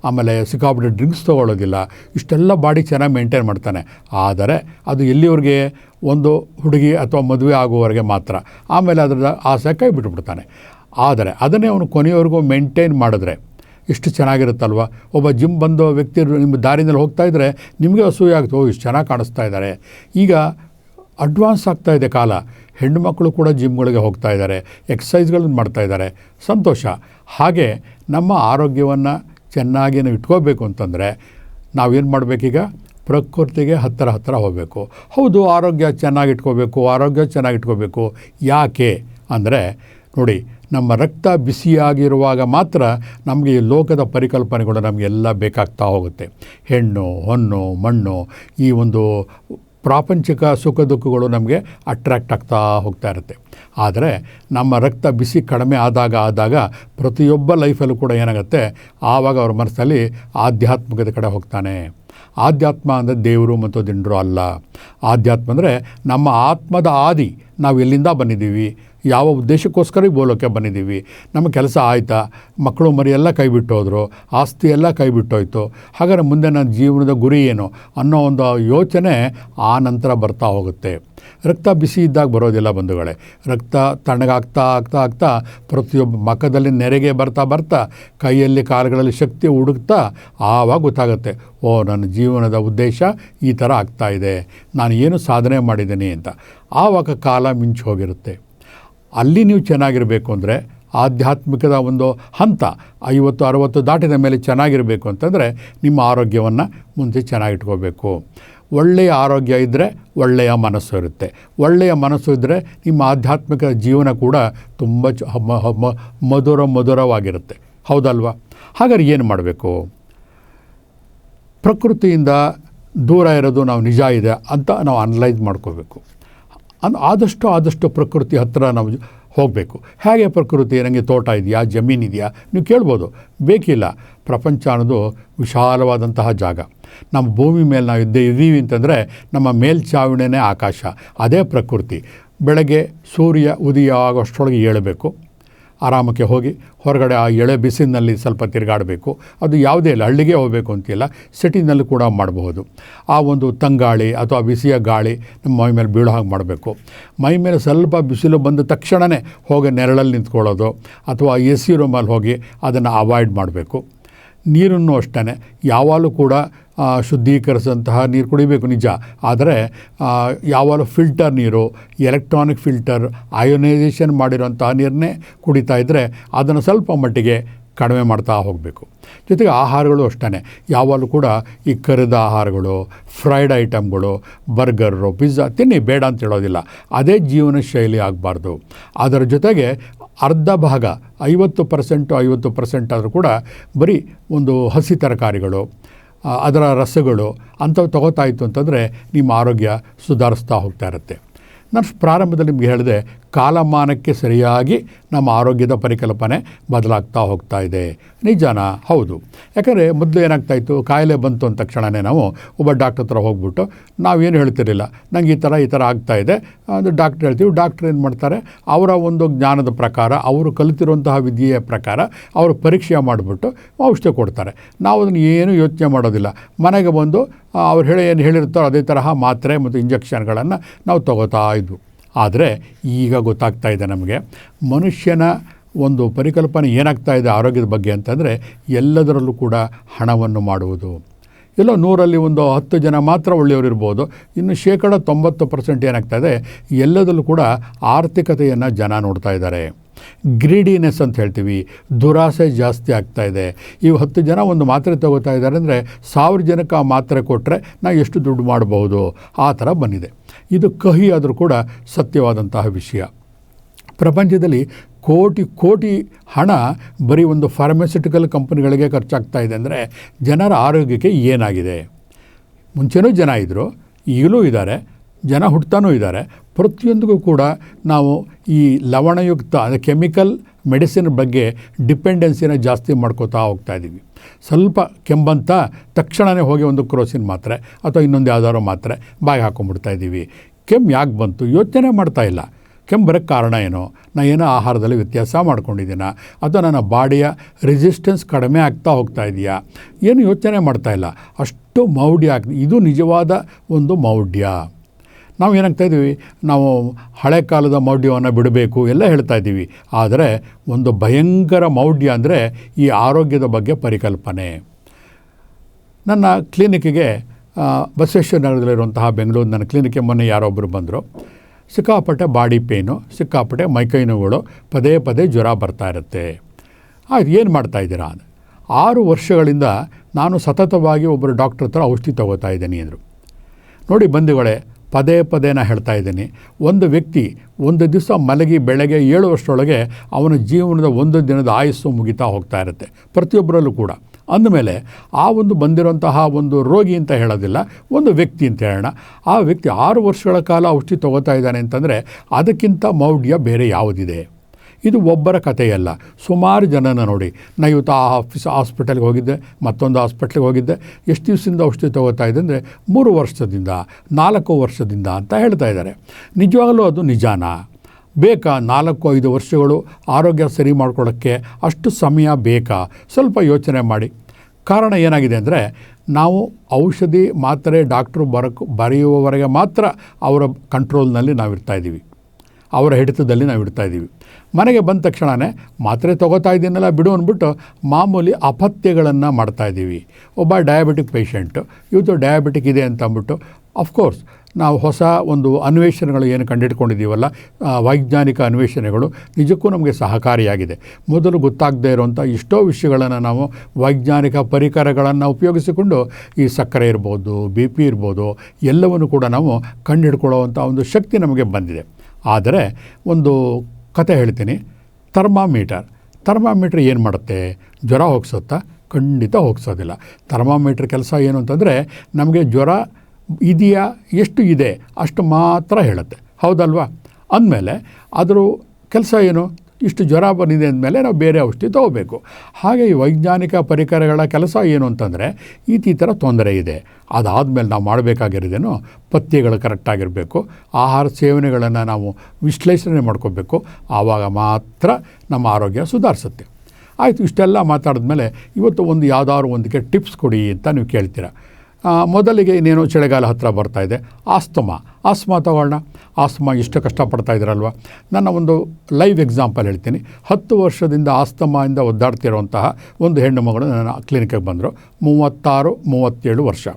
ಆಮೇಲೆ ಸಿಕ್ಕಾಪಟ್ಟೆ ಡ್ರಿಂಕ್ಸ್ ತೊಗೊಳ್ಳೋದಿಲ್ಲ ಇಷ್ಟೆಲ್ಲ ಬಾಡಿ ಚೆನ್ನಾಗಿ ಮೇಂಟೈನ್ ಮಾಡ್ತಾನೆ. ಆದರೆ ಅದು ಎಲ್ಲಿವರೆಗೆ? ಒಂದು ಹುಡುಗಿ ಅಥವಾ ಮದುವೆ ಆಗುವವರೆಗೆ ಮಾತ್ರ. ಆಮೇಲೆ ಅದರ ಆಸೆ ಕೈ ಬಿಟ್ಬಿಡ್ತಾನೆ. ಆದರೆ ಅದನ್ನೇ ಅವನು ಕೊನೆಯವರೆಗೂ ಮೇಂಟೈನ್ ಮಾಡಿದ್ರೆ ಎಷ್ಟು ಚೆನ್ನಾಗಿರುತ್ತಲ್ವ? ಒಬ್ಬ ಜಿಮ್ ಬಂದು ವ್ಯಕ್ತಿ ನಿಮ್ಮ ದಾರಿನಲ್ಲಿ ಹೋಗ್ತಾ ಇದ್ದರೆ ನಿಮಗೆ ಅಸೂಯೆ ಆಗುತ್ತೆ. ಓ, ಇಷ್ಟು ಚೆನ್ನಾಗಿ ಕಾಣಿಸ್ತಾ ಇದ್ದಾರೆ ಈಗ ಅಡ್ವಾನ್ಸ್ ಆಗ್ತಾ ಇದೆ ಕಾಲ. ಹೆಣ್ಣು ಮಕ್ಕಳು ಕೂಡ ಜಿಮ್ಗಳಿಗೆ ಹೋಗ್ತಾ ಇದ್ದಾರೆ ಎಕ್ಸಸೈಸ್ಗಳನ್ನು ಮಾಡ್ತಾ ಇದ್ದಾರೆ ಸಂತೋಷ. ಹಾಗೆ ನಮ್ಮ ಆರೋಗ್ಯವನ್ನು ಚೆನ್ನಾಗಿ ನಾವು ಇಟ್ಕೋಬೇಕು ಅಂತಂದರೆ ನಾವೇನು ಮಾಡಬೇಕೀಗ? ಪ್ರಕೃತಿಗೆ ಹತ್ತಿರ ಹತ್ತಿರ ಹೋಗಬೇಕು. ಹೌದು, ಆರೋಗ್ಯ ಚೆನ್ನಾಗಿ ಇಟ್ಕೋಬೇಕು, ಆರೋಗ್ಯ ಚೆನ್ನಾಗಿ ಇಟ್ಕೋಬೇಕು. ಯಾಕೆ ಅಂದರೆ ನೋಡಿ, ನಮ್ಮ ರಕ್ತ ಬಿಸಿಯಾಗಿರುವಾಗ ಮಾತ್ರ ನಮಗೆ ಈ ಲೋಕದ ಪರಿಕಲ್ಪನೆಗಳು ನಮಗೆಲ್ಲ ಬೇಕಾಗ್ತಾ ಹೋಗುತ್ತೆ. ಹೆಣ್ಣು, ಹೊನ್ನು, ಮಣ್ಣು ಈ ಒಂದು ಪ್ರಾಪಂಚಿಕ ಸುಖ ದುಃಖಗಳು ನಮಗೆ ಅಟ್ರ್ಯಾಕ್ಟ್ ಆಗ್ತಾ ಹೋಗ್ತಾ ಇರುತ್ತೆ. ಆದರೆ ನಮ್ಮ ರಕ್ತ ಬಿಸಿ ಕಡಿಮೆ ಆದಾಗ ಆದಾಗ ಪ್ರತಿಯೊಬ್ಬ ಲೈಫಲ್ಲೂ ಕೂಡ ಏನಾಗುತ್ತೆ, ಆವಾಗ ಅವ್ರ ಮನಸ್ಸಲ್ಲಿ ಆಧ್ಯಾತ್ಮಿಕದ ಕಡೆ ಹೋಗ್ತಾನೆ. ಆಧ್ಯಾತ್ಮ ಅಂದರೆ ದೇವರು ಮತ್ತು ದಿಂಡರು ಅಲ್ಲ. ಆಧ್ಯಾತ್ಮ ಅಂದರೆ ನಮ್ಮ ಆತ್ಮದ ಆದಿ, ನಾವು ಎಲ್ಲಿಂದ ಬಂದಿದ್ದೀವಿ? ಯಾವ ಉದ್ದೇಶಕ್ಕೋಸ್ಕರ ಈ ಬೋಲೋಕ್ಕೆ ಬಂದಿದ್ದೀವಿ. ನಮ್ಮ ಕೆಲಸ ಆಯಿತಾ? ಮಕ್ಕಳು ಮರಿಯೆಲ್ಲ ಕೈ ಬಿಟ್ಟು ಹೋದರು ಆಸ್ತಿ ಎಲ್ಲ ಕೈ ಬಿಟ್ಟೋಯ್ತು ಹಾಗಾದ್ರೆ ಮುಂದೆ ನನ್ನ ಜೀವನದ ಗುರಿ ಏನು? ಅನ್ನೋ ಒಂದು ಯೋಚನೆ ಆ ನಂತರ ಬರ್ತಾ ಹೋಗುತ್ತೆ. ರಕ್ತ ಬಿಸಿ ಇದ್ದಾಗ ಬರೋದಿಲ್ಲ ಬಂಧುಗಳೇ. ರಕ್ತ ತಣ್ಣಗಾಗ್ತಾ ಆಗ್ತಾ ಆಗ್ತಾ ಪ್ರತಿಯೊಬ್ಬ ಮಖದಲ್ಲಿ ನೆರೆಗೆ ಬರ್ತಾ ಬರ್ತಾ ಕೈಯಲ್ಲಿ ಕಾಲುಗಳಲ್ಲಿ ಶಕ್ತಿ ಹುಡುಕ್ತಾ ಆವಾಗ ಗೊತ್ತಾಗುತ್ತೆ, ಓ, ನನ್ನ ಜೀವನದ ಉದ್ದೇಶ ಈ ಥರ ಇದೆ. ನಾನು ಏನು ಸಾಧನೆ ಮಾಡಿದ್ದೀನಿ ಅಂತ. ಆವಾಗ ಕಾಲ ಮಿಂಚು ಹೋಗಿರುತ್ತೆ. ಅಲ್ಲಿ ನೀವು ಚೆನ್ನಾಗಿರಬೇಕು ಅಂದರೆ ಆಧ್ಯಾತ್ಮಿಕದ ಒಂದು ಹಂತ, ಐವತ್ತು, ಅರವತ್ತು ದಾಟಿದ ಮೇಲೆ ಚೆನ್ನಾಗಿರಬೇಕು ಅಂತಂದರೆ ನಿಮ್ಮ ಆರೋಗ್ಯವನ್ನು ಮುಂದೆ ಚೆನ್ನಾಗಿಟ್ಕೋಬೇಕು. ಒಳ್ಳೆಯ ಆರೋಗ್ಯ ಇದ್ದರೆ ಒಳ್ಳೆಯ ಮನಸ್ಸು ಇರುತ್ತೆ. ಒಳ್ಳೆಯ ಮನಸ್ಸು ಇದ್ದರೆ ನಿಮ್ಮ ಆಧ್ಯಾತ್ಮಿಕ ಜೀವನ ಕೂಡ ತುಂಬ ಚ ಮಧುರ ಮಧುರವಾಗಿರುತ್ತೆ. ಹೌದಲ್ವಾ? ಹಾಗಾದ್ರೆ ಏನು ಮಾಡಬೇಕು? ಪ್ರಕೃತಿಯಿಂದ ದೂರ ಇರೋದು ನಾವು ನಿಜ ಇದೆ ಅಂತ ನಾವು ಅನಲೈಸ್ ಮಾಡ್ಕೋಬೇಕು. ಅನ್, ಆದಷ್ಟು ಆದಷ್ಟು ಪ್ರಕೃತಿ ಹತ್ತಿರ ನಾವು ಹೋಗಬೇಕು. ಹೇಗೆ ಪ್ರಕೃತಿ? ನನಗೆ ತೋಟ ಇದೆಯಾ? ಜಮೀನು ಇದೆಯಾ? ನೀವು ಕೇಳ್ಬೋದು. ಬೇಕಿಲ್ಲ. ಪ್ರಪಂಚ ಅನ್ನೋದು ವಿಶಾಲವಾದಂತಹ ಜಾಗ. ನಮ್ಮ ಭೂಮಿ ಮೇಲೆ ನಾವು ಇದ್ದೇ ಇದ್ದೀವಿ ಅಂತಂದರೆ ನಮ್ಮ ಮೇಲ್ಚಾವಣಿನೇ ಆಕಾಶ. ಅದೇ ಪ್ರಕೃತಿ. ಬೆಳಗ್ಗೆ ಸೂರ್ಯ ಉದಯ ಆಗೋಷ್ಟರೊಳಗೆ ಏಳಬೇಕು. ಆರಾಮಕ್ಕೆ ಹೋಗಿ ಹೊರಗಡೆ ಆ ಎಳೆ ಬಿಸಿಲಿನಲ್ಲಿ ಸ್ವಲ್ಪ ತಿರುಗಾಡಬೇಕು. ಅದು ಯಾವುದೇ ಇಲ್ಲ, ಹಳ್ಳಿಗೆ ಹೋಗಬೇಕು ಅಂತಿಲ್ಲ, ಸಿಟಿನಲ್ಲಿ ಕೂಡ ಮಾಡಬಹುದು. ಆ ಒಂದು ತಂಗಾಳಿ ಅಥವಾ ಬಿಸಿಯ ಗಾಳಿ ನಮ್ಮ ಮೈ ಮೇಲೆ ಬೀಳೋ ಹಾಗೆ ಮಾಡಬೇಕು. ಮೈ ಮೇಲೆ ಸ್ವಲ್ಪ ಬಿಸಿಲು ಬಂದ ತಕ್ಷಣವೇ ಹೋಗಿ ನೆರಳಲ್ಲಿ ನಿಂತ್ಕೊಳ್ಳೋದು ಅಥವಾ ಎ ಸಿ ರೂಮಲ್ಲಿ ಹೋಗಿ ಅದನ್ನು ಅವಾಯ್ಡ್ ಮಾಡಬೇಕು. ನೀರನ್ನು ಅಷ್ಟೇ ಯಾವಾಗಲೂ ಕೂಡ ಶುದ್ಧೀಕರಿಸಿದಂತಹ ನೀರು ಕುಡಿಬೇಕು, ನಿಜ. ಆದರೆ ಯಾವಾಗಲೂ ಫಿಲ್ಟರ್ ನೀರು, ಎಲೆಕ್ಟ್ರಾನಿಕ್ ಫಿಲ್ಟರ್, ಅಯೋನೈಸೇಷನ್ ಮಾಡಿರೋಂತಹ ನೀರನ್ನೇ ಕುಡಿತಾ ಇದ್ದರೆ ಅದನ್ನು ಸ್ವಲ್ಪ ಮಟ್ಟಿಗೆ ಕಡಿಮೆ ಮಾಡ್ತಾ ಹೋಗಬೇಕು. ಜೊತೆಗೆ ಆಹಾರಗಳು ಅಷ್ಟೇ ಯಾವಾಗಲೂ ಕೂಡ ಈ ಕರಿದ ಆಹಾರಗಳು ಫ್ರೈಡ್ ಐಟಮ್ಗಳು ಬರ್ಗರು ಪಿಜ್ಜಾ ತಿನ್ನಿ, ಬೇಡ ಅಂತ ಹೇಳೋದಿಲ್ಲ. ಅದೇ ಜೀವನ ಶೈಲಿ ಆಗಬಾರ್ದು. ಅದರ ಜೊತೆಗೆ ಅರ್ಧ ಭಾಗ, ಐವತ್ತು ಪರ್ಸೆಂಟು ಐವತ್ತು ಪರ್ಸೆಂಟ್ ಆದರೂ ಕೂಡ ಬರೀ ಒಂದು ಹಸಿ ತರಕಾರಿಗಳು ಅದರ ರಸಗಳು ಅಂಥವು ತಗೋತಾ ಇತ್ತು ಅಂತಂದರೆ ನಿಮ್ಮ ಆರೋಗ್ಯ ಸುಧಾರಿಸ್ತಾ ಹೋಗ್ತಾ ಇರುತ್ತೆ. ನಾನು ಪ್ರಾರಂಭದಲ್ಲಿ ನಿಮಗೆ ಹೇಳಿದೆ ಕಾಲಮಾನಕ್ಕೆ ಸರಿಯಾಗಿ ನಮ್ಮ ಆರೋಗ್ಯದ ಪರಿಕಲ್ಪನೆ ಬದಲಾಗ್ತಾ ಹೋಗ್ತಾ ಇದೆ. ನಿಜಾನ? ಹೌದು. ಯಾಕಂದರೆ ಮೊದಲು ಏನಾಗ್ತಾಯಿತ್ತು ಕಾಯಿಲೆ ಬಂತು ಅಂದ ತಕ್ಷಣವೇ ನಾವು ಒಬ್ಬ ಡಾಕ್ಟ್ರ್ ಹತ್ರ ಹೋಗ್ಬಿಟ್ಟು ನಾವೇನು ಹೇಳ್ತಿರಲಿಲ್ಲ. ನಂಗೆ ಈ ಥರ ಈ ಥರ ಆಗ್ತಾಯಿದೆ ಇದೆ. ಅದು ಡಾಕ್ಟ್ರ್ ಹೇಳ್ತೀವಿ. ಡಾಕ್ಟ್ರ್ ಏನು ಮಾಡ್ತಾರೆ? ಅವರ ಒಂದು ಜ್ಞಾನದ ಪ್ರಕಾರ, ಅವರು ಕಲಿತಿರುವಂತಹ ವಿದ್ಯೆಯ ಪ್ರಕಾರ ಅವರು ಪರೀಕ್ಷೆ ಮಾಡಿಬಿಟ್ಟು ಔಷಧಿ ಕೊಡ್ತಾರೆ. ನಾವು ಅದನ್ನು ಏನೂ ಯೋಚನೆ ಮಾಡೋದಿಲ್ಲ. ಮನೆಗೆ ಬಂದು ಅವ್ರು ಹೇಳಿ ಏನು ಹೇಳಿರ್ತಾರೋ ಅದೇ ತರಹ ಮಾತ್ರೆ ಮತ್ತು ಇಂಜೆಕ್ಷನ್ಗಳನ್ನು ನಾವು ತಗೋತಾ ಇದ್ವು. ಆದರೆ ಈಗ ಗೊತ್ತಾಗ್ತಾ ಇದೆ ನಮಗೆ, ಮನುಷ್ಯನ ಒಂದು ಪರಿಕಲ್ಪನೆ ಏನಾಗ್ತಾ ಇದೆ ಆರೋಗ್ಯದ ಬಗ್ಗೆ ಅಂತಂದರೆ ಎಲ್ಲದರಲ್ಲೂ ಕೂಡ ಹಣವನ್ನು ಮಾಡುವುದು. ಎಲ್ಲೋ ನೂರಲ್ಲಿ ಒಂದು ಹತ್ತು ಜನ ಮಾತ್ರ ಒಳ್ಳೆಯವರು ಇರ್ಬೋದು, ಇನ್ನು ಶೇಕಡ ತೊಂಬತ್ತು ಪರ್ಸೆಂಟ್ ಏನಾಗ್ತಾ ಇದೆ, ಎಲ್ಲದರಲ್ಲೂ ಕೂಡ ಆರ್ಥಿಕತೆಯನ್ನು ಜನ ನೋಡ್ತಾ ಇದ್ದಾರೆ. ಗ್ರೀಡಿನೆಸ್ ಅಂತ ಹೇಳ್ತೀವಿ, ದುರಾಸೆ ಜಾಸ್ತಿ ಆಗ್ತಾ ಇದೆ. ಇವು ಹತ್ತು ಜನ ಒಂದು ಮಾತ್ರೆ ತಗೋತಾ ಇದ್ದಾರೆ ಅಂದರೆ ಸಾವಿರ ಜನಕ್ಕೆ ಆ ಮಾತ್ರೆ ಕೊಟ್ಟರೆ ನಾವು ಎಷ್ಟು ದುಡ್ಡು ಮಾಡಬಹುದು ಆ ಥರ ಬಂದಿದೆ. ಇದು ಕಹಿ ಆದರೂ ಕೂಡ ಸತ್ಯವಾದಂತಹ ವಿಷಯ. ಪ್ರಪಂಚದಲ್ಲಿ ಕೋಟಿ ಕೋಟಿ ಹಣ ಬರೀ ಒಂದು ಫಾರ್ಮಸ್ಯೂಟಿಕಲ್ ಕಂಪನಿಗಳಿಗೆ ಖರ್ಚಾಗ್ತಾ ಇದೆ ಅಂದರೆ ಜನರ ಆರೋಗ್ಯಕ್ಕೆ ಏನಾಗಿದೆ? ಮುಂಚೆನೂ ಜನ ಇದ್ದರು ಈಗಲೂ ಇದ್ದಾರೆ, ಜನ ಹುಟ್ಟತಾನೂ ಇದ್ದಾರೆ. ಪ್ರತಿಯೊಂದಿಗೂ ಕೂಡ ನಾವು ಈ ಲವಣಯುಕ್ತ, ಅಂದರೆ ಕೆಮಿಕಲ್ ಮೆಡಿಸಿನ್ ಬಗ್ಗೆ ಡಿಪೆಂಡೆನ್ಸಿನ ಜಾಸ್ತಿ ಮಾಡ್ಕೋತಾ ಹೋಗ್ತಾ ಇದ್ದೀವಿ ಸ್ವಲ್ಪ ಕೆಂಬಂತ ತಕ್ಷಣವೇ ಹೋಗಿ ಒಂದು ಕ್ರೋಸಿನ್ ಮಾತ್ರೆ ಅಥವಾ ಇನ್ನೊಂದು ಯಾವುದಾದ್ರು ಮಾತ್ರೆ ಬಾಯಿ ಹಾಕೊಂಡ್ಬಿಡ್ತಾ ಇದ್ದೀವಿ. ಕೆಮ್ಮು ಯಾಕೆ ಬಂತು? ಯೋಚನೆ ಮಾಡ್ತಾ ಇಲ್ಲ. ಕೆಮ್ಮು ಬರೋಕ್ಕೆ ಕಾರಣ ಏನು? ನಾನು ಏನೋ ಆಹಾರದಲ್ಲಿ ವ್ಯತ್ಯಾಸ ಮಾಡ್ಕೊಂಡಿದ್ದೀನ? ಅಥವಾ ನನ್ನ ಬಾಡಿಯ ರೆಸಿಸ್ಟೆನ್ಸ್ ಕಡಿಮೆ ಆಗ್ತಾ ಹೋಗ್ತಾ ಇದೆಯಾ? ಏನು ಯೋಚನೆ ಮಾಡ್ತಾ ಇಲ್ಲ. ಅಷ್ಟು ಮೌಢ್ಯ ಆಗ್ತದೆ ಇದು ನಿಜವಾದ ಒಂದು ಮೌಢ್ಯ. ನಾವು ಏನಾಗ್ತಾ ಇದ್ದೀವಿ ನಾವು ಹಳೆ ಕಾಲದ ಮೌಢ್ಯವನ್ನು ಬಿಡಬೇಕು ಎಲ್ಲ ಹೇಳ್ತಾ ಇದ್ದೀವಿ. ಆದರೆ ಒಂದು ಭಯಂಕರ ಮೌಢ್ಯ ಅಂದರೆ ಈ ಆರೋಗ್ಯದ ಬಗ್ಗೆ ಪರಿಕಲ್ಪನೆ. ನನ್ನ ಕ್ಲಿನಿಕ್ಕಿಗೆ ಆ, ಬಸವೇಶ್ವರ ನಗರದಲ್ಲಿರುವಂತಹ ಬೆಂಗಳೂರು ನನ್ನ ಕ್ಲಿನಿಕ್ಗೆ ಮೊನ್ನೆ ಯಾರೊಬ್ಬರು ಬಂದರು. ಸಿಕ್ಕಾಪಟ್ಟೆ ಬಾಡಿ ಪೇಯ್ನು ಸಿಕ್ಕಾಪಟ್ಟೆ ಮೈಕೈ ನೋವುಗಳು ಪದೇ ಪದೇ ಜ್ವರ ಬರ್ತಾ ಇರುತ್ತೆ. ಆಯ್ತು ಏನು ಮಾಡ್ತಾ ಇದ್ದೀರಾ? ಅಂದೆ. ಆರು ವರ್ಷಗಳಿಂದ ನಾನು ಸತತವಾಗಿ ಒಬ್ಬರು ಡಾಕ್ಟ್ರ್ ಹತ್ರ ಔಷಧಿ ತಗೋತಾ ಇದ್ದೀನಿ ಅಂದರು. ನೋಡಿ ಬಂಧುಗಳೇ ಪದೇ ಪದೇ ನಾನು ಹೇಳ್ತಾ ಇದ್ದೀನಿ. ಒಂದು ವ್ಯಕ್ತಿ ಒಂದು ದಿವಸ ಮಲಗಿ ಬೆಳಗ್ಗೆ ಏಳು ವರ್ಷದೊಳಗೆ ಅವನ ಜೀವನದ ಒಂದು ದಿನದ ಆಯಸ್ಸು ಮುಗಿತಾ ಹೋಗ್ತಾ ಇರುತ್ತೆ. ಪ್ರತಿಯೊಬ್ಬರಲ್ಲೂ ಕೂಡ. ಅಂದಮೇಲೆ ಆ ಒಂದು ಬಂದಿರುವಂತಹ ಒಂದು ರೋಗಿ ಅಂತ ಹೇಳೋದಿಲ್ಲ, ಒಂದು ವ್ಯಕ್ತಿ ಅಂತ ಹೇಳೋಣ. ಆ ವ್ಯಕ್ತಿ ಆರು ವರ್ಷಗಳ ಕಾಲ ಔಷಧಿ ತೊಗೋತಾ ಇದ್ದಾನೆ ಅಂತಂದರೆ ಅದಕ್ಕಿಂತ ಮೌಢ್ಯ ಬೇರೆ ಯಾವುದಿದೆ? ಇದು ಒಬ್ಬರ ಕಥೆಯಲ್ಲ. ಸುಮಾರು ಜನನ ನೋಡಿ. ನಾ ಇವತ್ತು ಆ ಆಫೀಸ್, ಹಾಸ್ಪಿಟಲ್ಗೆ ಹೋಗಿದ್ದೆ, ಮತ್ತೊಂದು ಹಾಸ್ಪಿಟ್ಲಿಗೆ ಹೋಗಿದ್ದೆ. ಎಷ್ಟು ದಿವಸದಿಂದ ಔಷಧಿ ತೊಗೋತಾ ಇದೆ ಅಂದರೆ ಮೂರು ವರ್ಷದಿಂದ, ನಾಲ್ಕು ವರ್ಷದಿಂದ ಅಂತ ಹೇಳ್ತಾ ಇದ್ದಾರೆ. ನಿಜವಾಗಲೂ ಅದು ನಿಜಾನಾ? ಬೇಕಾ ನಾಲ್ಕು, ಐದು ವರ್ಷಗಳು ಆರೋಗ್ಯ ಸರಿ ಮಾಡ್ಕೊಳ್ಳೋಕ್ಕೆ ಅಷ್ಟು ಸಮಯ ಬೇಕಾ? ಸ್ವಲ್ಪ ಯೋಚನೆ ಮಾಡಿ. ಕಾರಣ ಏನಾಗಿದೆ ಅಂದರೆ ನಾವು ಔಷಧಿ ಮಾತ್ರೆ ಡಾಕ್ಟ್ರು ಬರಕ್ಕೆ ಬರೆಯುವವರೆಗೆ ಮಾತ್ರ ಅವರ ಕಂಟ್ರೋಲ್ನಲ್ಲಿ ನಾವು ಇರ್ತಾ ಇದ್ದೀವಿ. ಅವರ ಹಿಡಿತದಲ್ಲಿ ನಾವು ಇಡ್ತಾ ಇದ್ದೀವಿ. ಮನೆಗೆ ಬಂದ ತಕ್ಷಣವೇ ಮಾತ್ರೆ ತೊಗೋತಾ ಇದ್ದೀನಲ್ಲ ಬಿಡು ಅಂದ್ಬಿಟ್ಟು ಮಾಮೂಲಿ ಅಪತ್ಯಗಳನ್ನು ಮಾಡ್ತಾ ಇದ್ದೀವಿ. ಒಬ್ಬ ಡಯಾಬಿಟಿಕ್ ಪೇಷಂಟು ಇವತ್ತು ಡಯಾಬಿಟಿಕ್ ಇದೆ ಅಂತ ಅಂದ್ಬಿಟ್ಟು ಅಫ್ಕೋರ್ಸ್ ನಾವು ಹೊಸ ಒಂದು ಅನ್ವೇಷಣೆಗಳು ಏನು ಕಂಡಿಡ್ಕೊಂಡಿದ್ದೀವಲ್ಲ ಆ, ವೈಜ್ಞಾನಿಕ ಅನ್ವೇಷಣೆಗಳು ನಿಜಕ್ಕೂ ನಮಗೆ ಸಹಕಾರಿಯಾಗಿದೆ. ಮೊದಲು ಗೊತ್ತಾಗದೇ ಇರುವಂಥ ಎಷ್ಟೋ ವಿಷಯಗಳನ್ನು ನಾವು ವೈಜ್ಞಾನಿಕ ಪರಿಕರಗಳನ್ನು ಉಪಯೋಗಿಸಿಕೊಂಡು ಈ ಸಕ್ಕರೆ ಇರ್ಬೋದು ಬಿ ಪಿ ಇರ್ಬೋದು ಎಲ್ಲವನ್ನು ಕೂಡ ನಾವು ಕಂಡುಹಿಡ್ಕೊಳ್ಳುವಂಥ ಒಂದು ಶಕ್ತಿ ನಮಗೆ ಬಂದಿದೆ. ಆದರೆ ಒಂದು ಕತೆ ಹೇಳ್ತೀನಿ. ಥರ್ಮಾಮೀಟರ್. ಥರ್ಮಾಮೀಟ್ರ್ ಏನು ಮಾಡುತ್ತೆ? ಜ್ವರ ಹೋಗ್ಸುತ್ತಾ? ಖಂಡಿತ ಹೋಗ್ಸೋದಿಲ್ಲ. ಥರ್ಮಾಮೀಟ್ರ್ ಕೆಲಸ ಏನು ಅಂತಂದರೆ ನಮಗೆ ಜ್ವರ ಇದೆಯಾ? ಎಷ್ಟು ಇದೆ? ಅಷ್ಟು ಮಾತ್ರ ಹೇಳುತ್ತೆ. ಹೌದಲ್ವಾ? ಅಂದಮೇಲೆ ಅದರ ಕೆಲಸ ಏನು? ಇಷ್ಟು ಜ್ವರ ಬಂದಿದೆ ಅಂದಮೇಲೆ ನಾವು ಬೇರೆ ಔಷಧಿ ತೊಗೋಬೇಕು. ಹಾಗೆ ಈ ವೈಜ್ಞಾನಿಕ ಪರಿಕರಗಳ ಕೆಲಸ ಏನು ಅಂತಂದರೆ ಈ ಈ ಥರ ತೊಂದರೆ ಇದೆ. ಅದಾದಮೇಲೆ ನಾವು ಮಾಡಬೇಕಾಗಿರೋದೇನು ಪಥ್ಯಗಳು ಕರೆಕ್ಟಾಗಿರಬೇಕು ಆಹಾರ ಸೇವನೆಗಳನ್ನು ನಾವು ವಿಶ್ಲೇಷಣೆ ಮಾಡ್ಕೋಬೇಕು. ಆವಾಗ ಮಾತ್ರ ನಮ್ಮ ಆರೋಗ್ಯ ಸುಧಾರಿಸುತ್ತೆ. ಆಯಿತು, ಇಷ್ಟೆಲ್ಲ ಮಾತಾಡಿದ್ಮೇಲೆ ಇವತ್ತು ಒಂದು ಯಾವುದಾದ್ರು ಒಂದಕ್ಕೆ ಟಿಪ್ಸ್ ಕೊಡಿ ಅಂತ ನೀವು ಕೇಳ್ತೀರ. ಮೊದಲಿಗೆ ಇನ್ನೇನು ಚಳಿಗಾಲ ಹತ್ತಿರ ಇದೆ. ಆಸ್ತಮಾ ಆಸ್ಮಾ ತಗೊಳ್ಳೋಣ ಆಸ್ಮಾ ಇಷ್ಟು ಕಷ್ಟಪಡ್ತಾ ಇದ್ದೀರಲ್ವ ನನ್ನ ಒಂದು ಲೈವ್ ಎಕ್ಸಾಂಪಲ್ ಹೇಳ್ತೀನಿ. ಹತ್ತು ವರ್ಷದಿಂದ ಆಸ್ತಮಾಯಿಂದ ಒದ್ದಾಡ್ತಿರುವಂತಹ ಒಂದು ಹೆಣ್ಣು ಮಗಳು ನನ್ನ ಕ್ಲಿನಿಕ್ಗೆ ಬಂದರು. ಮೂವತ್ತಾರು, ಮೂವತ್ತೇಳು ವರ್ಷ.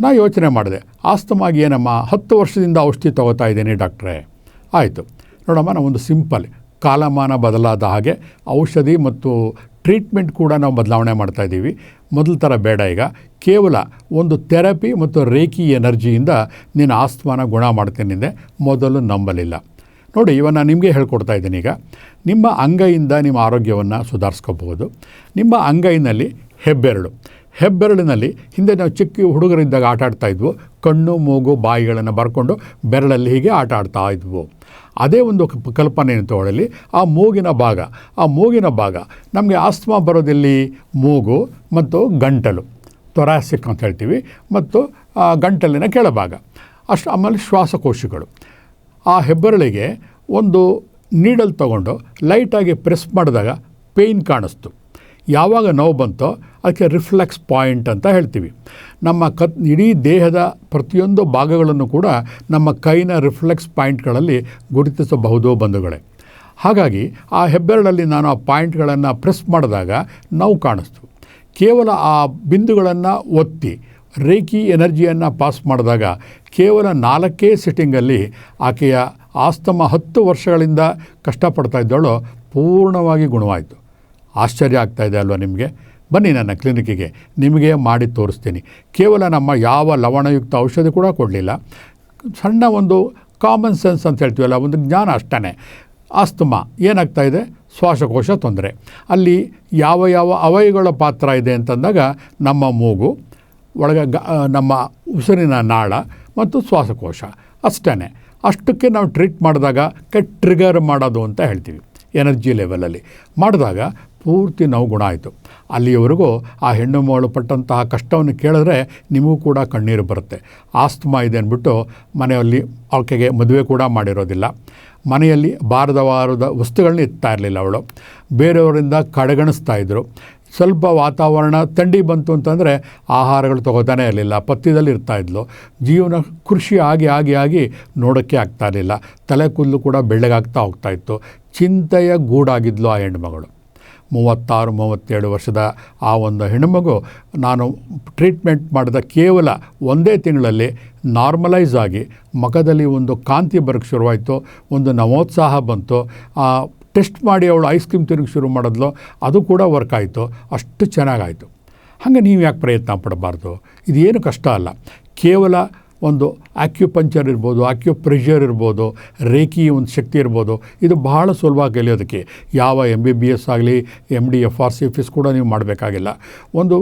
ನಾ ಯೋಚನೆ ಮಾಡಿದೆ, ಆಸ್ತಮಾಗಿ ಏನಮ್ಮ, ಹತ್ತು ವರ್ಷದಿಂದ ಔಷಧಿ ತೊಗೋತಾ ಇದ್ದೀನಿ ಡಾಕ್ಟ್ರೇ. ಆಯಿತು. ನೋಡಮ್ಮ ನಾವು ಒಂದು ಸಿಂಪಲ್ ಕಾಲಮಾನ ಬದಲಾದ ಹಾಗೆ ಔಷಧಿ ಮತ್ತು ಟ್ರೀಟ್ಮೆಂಟ್ ಕೂಡ ನಾವು ಬದಲಾವಣೆ ಮಾಡ್ತಾ ಇದ್ದೀವಿ. ಮೊದಲ ಥರ ಬೇಡ ಈಗ. ಕೇವಲ ಒಂದು ಥೆರಪಿ ಮತ್ತು ರೇಖಿ ಎನರ್ಜಿಯಿಂದ ನೀನು ಆಸ್ತಮಾನ ಗುಣ ಮಾಡ್ತೀನಿ ಅಂದೆ ಮೊದಲು ನಂಬಲಿಲ್ಲ. ನೋಡಿ, ಇವಾಗ ನಾನು ನಿಮಗೆ ಹೇಳ್ಕೊಡ್ತಾ ಇದ್ದೀನಿ ಈಗ. ನಿಮ್ಮ ಅಂಗೈಯಿಂದ ನಿಮ್ಮ ಆರೋಗ್ಯವನ್ನು ಸುಧಾರಿಸ್ಕೋಬಹುದು. ನಿಮ್ಮ ಅಂಗೈನಲ್ಲಿ ಹೆಬ್ಬೆರಳು. ಹೆಬ್ಬೆರಳಿನಲ್ಲಿ ಹಿಂದೆ ನಾವು ಚಿಕ್ಕ ಹುಡುಗರಿದ್ದಾಗ ಆಟ ಆಡ್ತಾ ಇದ್ವು. ಕಣ್ಣು, ಮೂಗು, ಬಾಯಿಗಳನ್ನು ಬರ್ಕೊಂಡು ಬೆರಳಲ್ಲಿ ಹೀಗೆ ಆಟ ಆಡ್ತಾ ಇದ್ವು. ಅದೇ ಒಂದು ಕಲ್ಪನೆ ಕಲ್ಪನೆಯನ್ನು ತಗೊಳ್ಳಿ ಆ ಮೂಗಿನ ಭಾಗ, ಆ ಮೂಗಿನ ಭಾಗ, ನಮಗೆ ಆಸ್ತಮಾ ಬರೋದಲ್ಲಿ ಮೂಗು ಮತ್ತು ಗಂಟಲು ತೊರಾಸಿಕ್ ಅಂತ ಹೇಳ್ತೀವಿ, ಮತ್ತು ಗಂಟಲಿನ ಕೆಳಭಾಗ. ಅಷ್ಟು ಆಮೇಲೆ ಶ್ವಾಸಕೋಶಗಳು. ಆ ಹೆಬ್ಬೆರಳಿಗೆ ಒಂದು ನೀಡಲ್ ತಗೊಂಡು ಲೈಟಾಗಿ ಪ್ರೆಸ್ ಮಾಡಿದಾಗ ಪೇಯ್ನ್ ಕಾಣಿಸ್ತು. ಯಾವಾಗ ನೋವು ಬಂತೋ ಅದಕ್ಕೆ ರಿಫ್ಲೆಕ್ಸ್ ಪಾಯಿಂಟ್ ಅಂತ ಹೇಳ್ತೀವಿ. ನಮ್ಮ ಕತ್, ಇಡೀ ದೇಹದ ಪ್ರತಿಯೊಂದು ಭಾಗಗಳನ್ನು ಕೂಡ ನಮ್ಮ ಕೈನ ರಿಫ್ಲೆಕ್ಸ್ ಪಾಯಿಂಟ್ಗಳಲ್ಲಿ ಗುರುತಿಸಬಹುದು ಬಂಧುಗಳೇ. ಹಾಗಾಗಿ ಆ ಹೆಬ್ಬೆರಳಲ್ಲಿ ನಾನು ಆ ಪಾಯಿಂಟ್ಗಳನ್ನು ಪ್ರೆಸ್ ಮಾಡಿದಾಗ ನೋವು ಕಾಣಿಸ್ತು. ಕೇವಲ ಆ ಬಿಂದುಗಳನ್ನು ಒತ್ತಿ, ರೇಖಿ ಎನರ್ಜಿಯನ್ನು ಪಾಸ್ ಮಾಡಿದಾಗ ಕೇವಲ ನಾಲ್ಕೇ ಸಿಟ್ಟಿಂಗಲ್ಲಿ ಆಕೆಯ ಆಸ್ತಮ ಹತ್ತು ವರ್ಷಗಳಿಂದ ಕಷ್ಟಪಡ್ತಾ ಇದ್ದವಳು ಪೂರ್ಣವಾಗಿ ಗುಣವಾಯಿತು. ಆಶ್ಚರ್ಯ ಆಗ್ತಾ ಇದೆ ಅಲ್ವಾ ನಿಮಗೆ? ಬನ್ನಿ ನನ್ನ ಕ್ಲಿನಿಕ್ಕಿಗೆ, ನಿಮಗೆ ಮಾಡಿ ತೋರಿಸ್ತೀನಿ. ಕೇವಲ ನಮ್ಮ ಯಾವ ಲವಣಯುಕ್ತ ಔಷಧಿ ಕೂಡ ಕೊಡಲಿಲ್ಲ. ಸಣ್ಣ ಒಂದು ಕಾಮನ್ ಸೆನ್ಸ್ ಅಂತ ಹೇಳ್ತೀವಲ್ಲ, ಒಂದು ಜ್ಞಾನ ಅಷ್ಟೇ ಆಸ್ತಮ, ಏನಾಗ್ತಾ ಇದೆ? ಶ್ವಾಸಕೋಶ ತೊಂದರೆ. ಅಲ್ಲಿ ಯಾವ ಯಾವ ಅವಯಗಳ ಪಾತ್ರ ಇದೆ ಅಂತಂದಾಗ, ನಮ್ಮ ಮೂಗು, ಒಳಗೆ ಗ ನಮ್ಮ ಉಸಿರಿನ ನಾಳ ಮತ್ತು ಶ್ವಾಸಕೋಶ ಅಷ್ಟೇ ಅಷ್ಟಕ್ಕೆ ನಾವು ಟ್ರೀಟ್ ಮಾಡಿದಾಗ ಟ್ರಿಗರ್ ಮಾಡೋದು ಅಂತ ಹೇಳ್ತೀವಿ ಎನರ್ಜಿ ಲೆವೆಲಲ್ಲಿ ಮಾಡಿದಾಗ ಪೂರ್ತಿ ನೋವು ಗುಣ ಆಯಿತು. ಅಲ್ಲಿಯವರೆಗೂ ಆ ಹೆಣ್ಣು ಮಗಳು ಪಟ್ಟಂತಹ ಕಷ್ಟವನ್ನು ಕೇಳಿದ್ರೆ ನಿಮಗೂ ಕೂಡ ಕಣ್ಣೀರು ಬರುತ್ತೆ. ಆಸ್ತಮಾ ಇದೆ ಅಂದ್ಬಿಟ್ಟು ಮನೆಯಲ್ಲಿ ಆಕೆಗೆ ಮದುವೆ ಕೂಡ ಮಾಡಿರೋದಿಲ್ಲ. ಮನೆಯಲ್ಲಿ ಬಾರದ ವಾರದ ವಸ್ತುಗಳನ್ನ ಇರ್ತಾ ಇರಲಿಲ್ಲ ಅವಳು. ಬೇರೆಯವರಿಂದ ಕಡೆಗಣಿಸ್ತಾ ಇದ್ದರು ಸ್ವಲ್ಪ ವಾತಾವರಣ ಥಂಡಿ ಬಂತು ಅಂತಂದರೆ ಆಹಾರಗಳು ತಗೋತಾನೆ ಇರಲಿಲ್ಲ. ಪಥ್ಯದಲ್ಲಿ ಇರ್ತಾ ಇದ್ಲು. ಜೀವನ ಕೃಷಿ ಆಗಿ ಆಗಿ ಆಗಿ ನೋಡೋಕ್ಕೆ ಆಗ್ತಾ ಇರಲಿಲ್ಲ. ತಲೆ ಕೂದಲು ಕೂಡ ಬೆಳ್ಳಗಾಗ್ತಾ ಹೋಗ್ತಾ ಇತ್ತು. ಚಿಂತೆಯ ಗೂಡಾಗಿದ್ಲು ಆ ಹೆಣ್ಮಗಳು ಮೂವತ್ತಾರು ಮೂವತ್ತೇಳು ವರ್ಷದ ಆ ಒಂದು ಹೆಣ್ಣುಮಗು ನಾನು ಟ್ರೀಟ್ಮೆಂಟ್ ಮಾಡಿದ ಕೇವಲ ಒಂದೇ ತಿಂಗಳಲ್ಲಿ ನಾರ್ಮಲೈಸ್ ಆಗಿ ಮಖದಲ್ಲಿ ಒಂದು ಕಾಂತಿ ಬರೋಕ್ಕೆ ಶುರುವಾಯಿತು, ಒಂದು ನವೋತ್ಸಾಹ ಬಂತು. ಆ ಟೆಸ್ಟ್ ಮಾಡಿ ಅವಳು ಐಸ್ ಕ್ರೀಮ್ ತಿರುಗಿ ಶುರು ಮಾಡಿದ್ಲು, ಅದು ಕೂಡ ವರ್ಕ್ ಆಯಿತು, ಅಷ್ಟು ಚೆನ್ನಾಗಾಯಿತು. ಹಾಗೆ ನೀವು ಯಾಕೆ ಪ್ರಯತ್ನ ಪಡಬಾರ್ದು? ಇದೇನು ಕಷ್ಟ ಅಲ್ಲ. ಕೇವಲ ಒಂದು ಆಕ್ಯುಪಂಚರ್ ಇರ್ಬೋದು ಆಕ್ಯುಪ್ರೆಷರ್ ಇರ್ಬೋದು ರೇಖಿ ಒಂದು ಶಕ್ತಿ ಇರ್ಬೋದು. ಇದು ಬಹಳ ಸುಲಭ ಕಲಿಯೋದಕ್ಕೆ ಯಾವ ಎಂ ಬಿ ಬಿ ಎಸ್ ಆಗಲಿ M D F R C F S ಕೂಡ ನೀವು ಮಾಡಬೇಕಾಗಿಲ್ಲ. ಒಂದು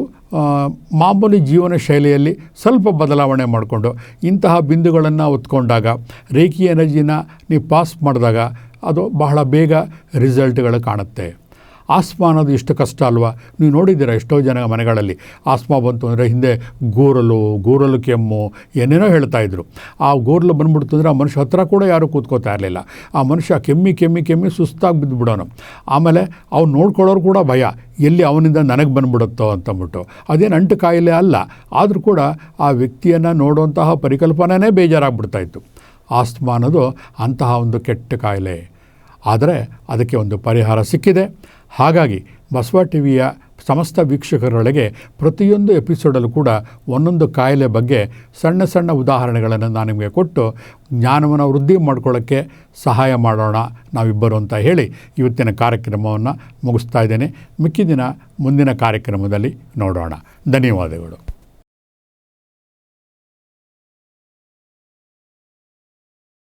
ಮಾಮೂಲಿ ಜೀವನ ಶೈಲಿಯಲ್ಲಿ ಸ್ವಲ್ಪ ಬದಲಾವಣೆ ಮಾಡಿಕೊಂಡು ಇಂತಹ ಬಿಂದುಗಳನ್ನು ಒತ್ಕೊಂಡಾಗ ರೇಖಿ ಎನರ್ಜಿನ ನೀವು ಪಾಸ್ ಮಾಡಿದಾಗ ಅದು ಬಹಳ ಬೇಗ ರಿಸಲ್ಟ್ಗಳು ಕಾಣುತ್ತೆ. ಆಸ್ಮಾ ಅನ್ನೋದು ಎಷ್ಟು ಕಷ್ಟ ಅಲ್ವಾ? ನೀವು ನೋಡಿದ್ದೀರಾ ಎಷ್ಟೋ ಜನ ಮನೆಗಳಲ್ಲಿ ಆಸ್ಮಾ ಬಂತು ಅಂದರೆ ಹಿಂದೆ ಗೋರಲು ಗೋರಲು ಕೆಮ್ಮು, ಏನೇನೋ ಹೇಳ್ತಾ ಇದ್ರು. ಆ ಗೋರಲು ಬಂದ್ಬಿಡ್ತು ಅಂದರೆ ಆ ಮನುಷ್ಯ ಹತ್ರ ಕೂಡ ಯಾರೂ ಕೂತ್ಕೋತಾ ಇರಲಿಲ್ಲ. ಆ ಮನುಷ್ಯ ಕೆಮ್ಮಿ ಕೆಮ್ಮಿ ಕೆಮ್ಮಿ ಸುಸ್ತಾಗಿ ಬಿದ್ದುಬಿಡೋನು ಆಮೇಲೆ ಅವ್ನು ನೋಡ್ಕೊಳ್ಳೋರು ಕೂಡ ಭಯ. ಎಲ್ಲಿ ಅವನಿಂದ ನನಗೆ ಬಂದ್ಬಿಡುತ್ತೋ ಅಂತಂದ್ಬಿಟ್ಟು. ಅದೇನು ಅಂಟು ಕಾಯಿಲೆ ಅಲ್ಲ. ಆದರೂ ಕೂಡ ಆ ವ್ಯಕ್ತಿಯನ್ನು ನೋಡುವಂತಹ ಪರಿಕಲ್ಪನೆಯೇ ಬೇಜಾರಾಗ್ಬಿಡ್ತಾ ಇತ್ತು. ಆಸ್ಮಾ ಅನ್ನೋದು ಅಂತಹ ಒಂದು ಕೆಟ್ಟ ಕಾಯಿಲೆ. ಆದರೆ ಅದಕ್ಕೆ ಒಂದು ಪರಿಹಾರ ಸಿಕ್ಕಿದೆ. ಹಾಗಾಗಿ ಬಸವ ಟಿ ವಿಯ ಸಮಸ್ತ ವೀಕ್ಷಕರೊಳಗೆ ಪ್ರತಿಯೊಂದು ಎಪಿಸೋಡಲ್ಲೂ ಕೂಡ ಒಂದೊಂದು ಕಾಯಿಲೆ ಬಗ್ಗೆ ಸಣ್ಣ ಸಣ್ಣ ಉದಾಹರಣೆಗಳನ್ನು ನಾನು ನಿಮಗೆ ಕೊಟ್ಟು ಜ್ಞಾನವನ್ನು ವೃದ್ಧಿ ಮಾಡ್ಕೊಳ್ಳೋಕ್ಕೆ ಸಹಾಯ ಮಾಡೋಣ ನಾವಿಬ್ಬರು ಅಂತ ಹೇಳಿ ಇವತ್ತಿನ ಕಾರ್ಯಕ್ರಮವನ್ನು ಮುಗಿಸ್ತಾ ಇದ್ದೇನೆ. ಮಿಕ್ಕಿದಿನ ಮುಂದಿನ ಕಾರ್ಯಕ್ರಮದಲ್ಲಿ ನೋಡೋಣ. ಧನ್ಯವಾದಗಳು.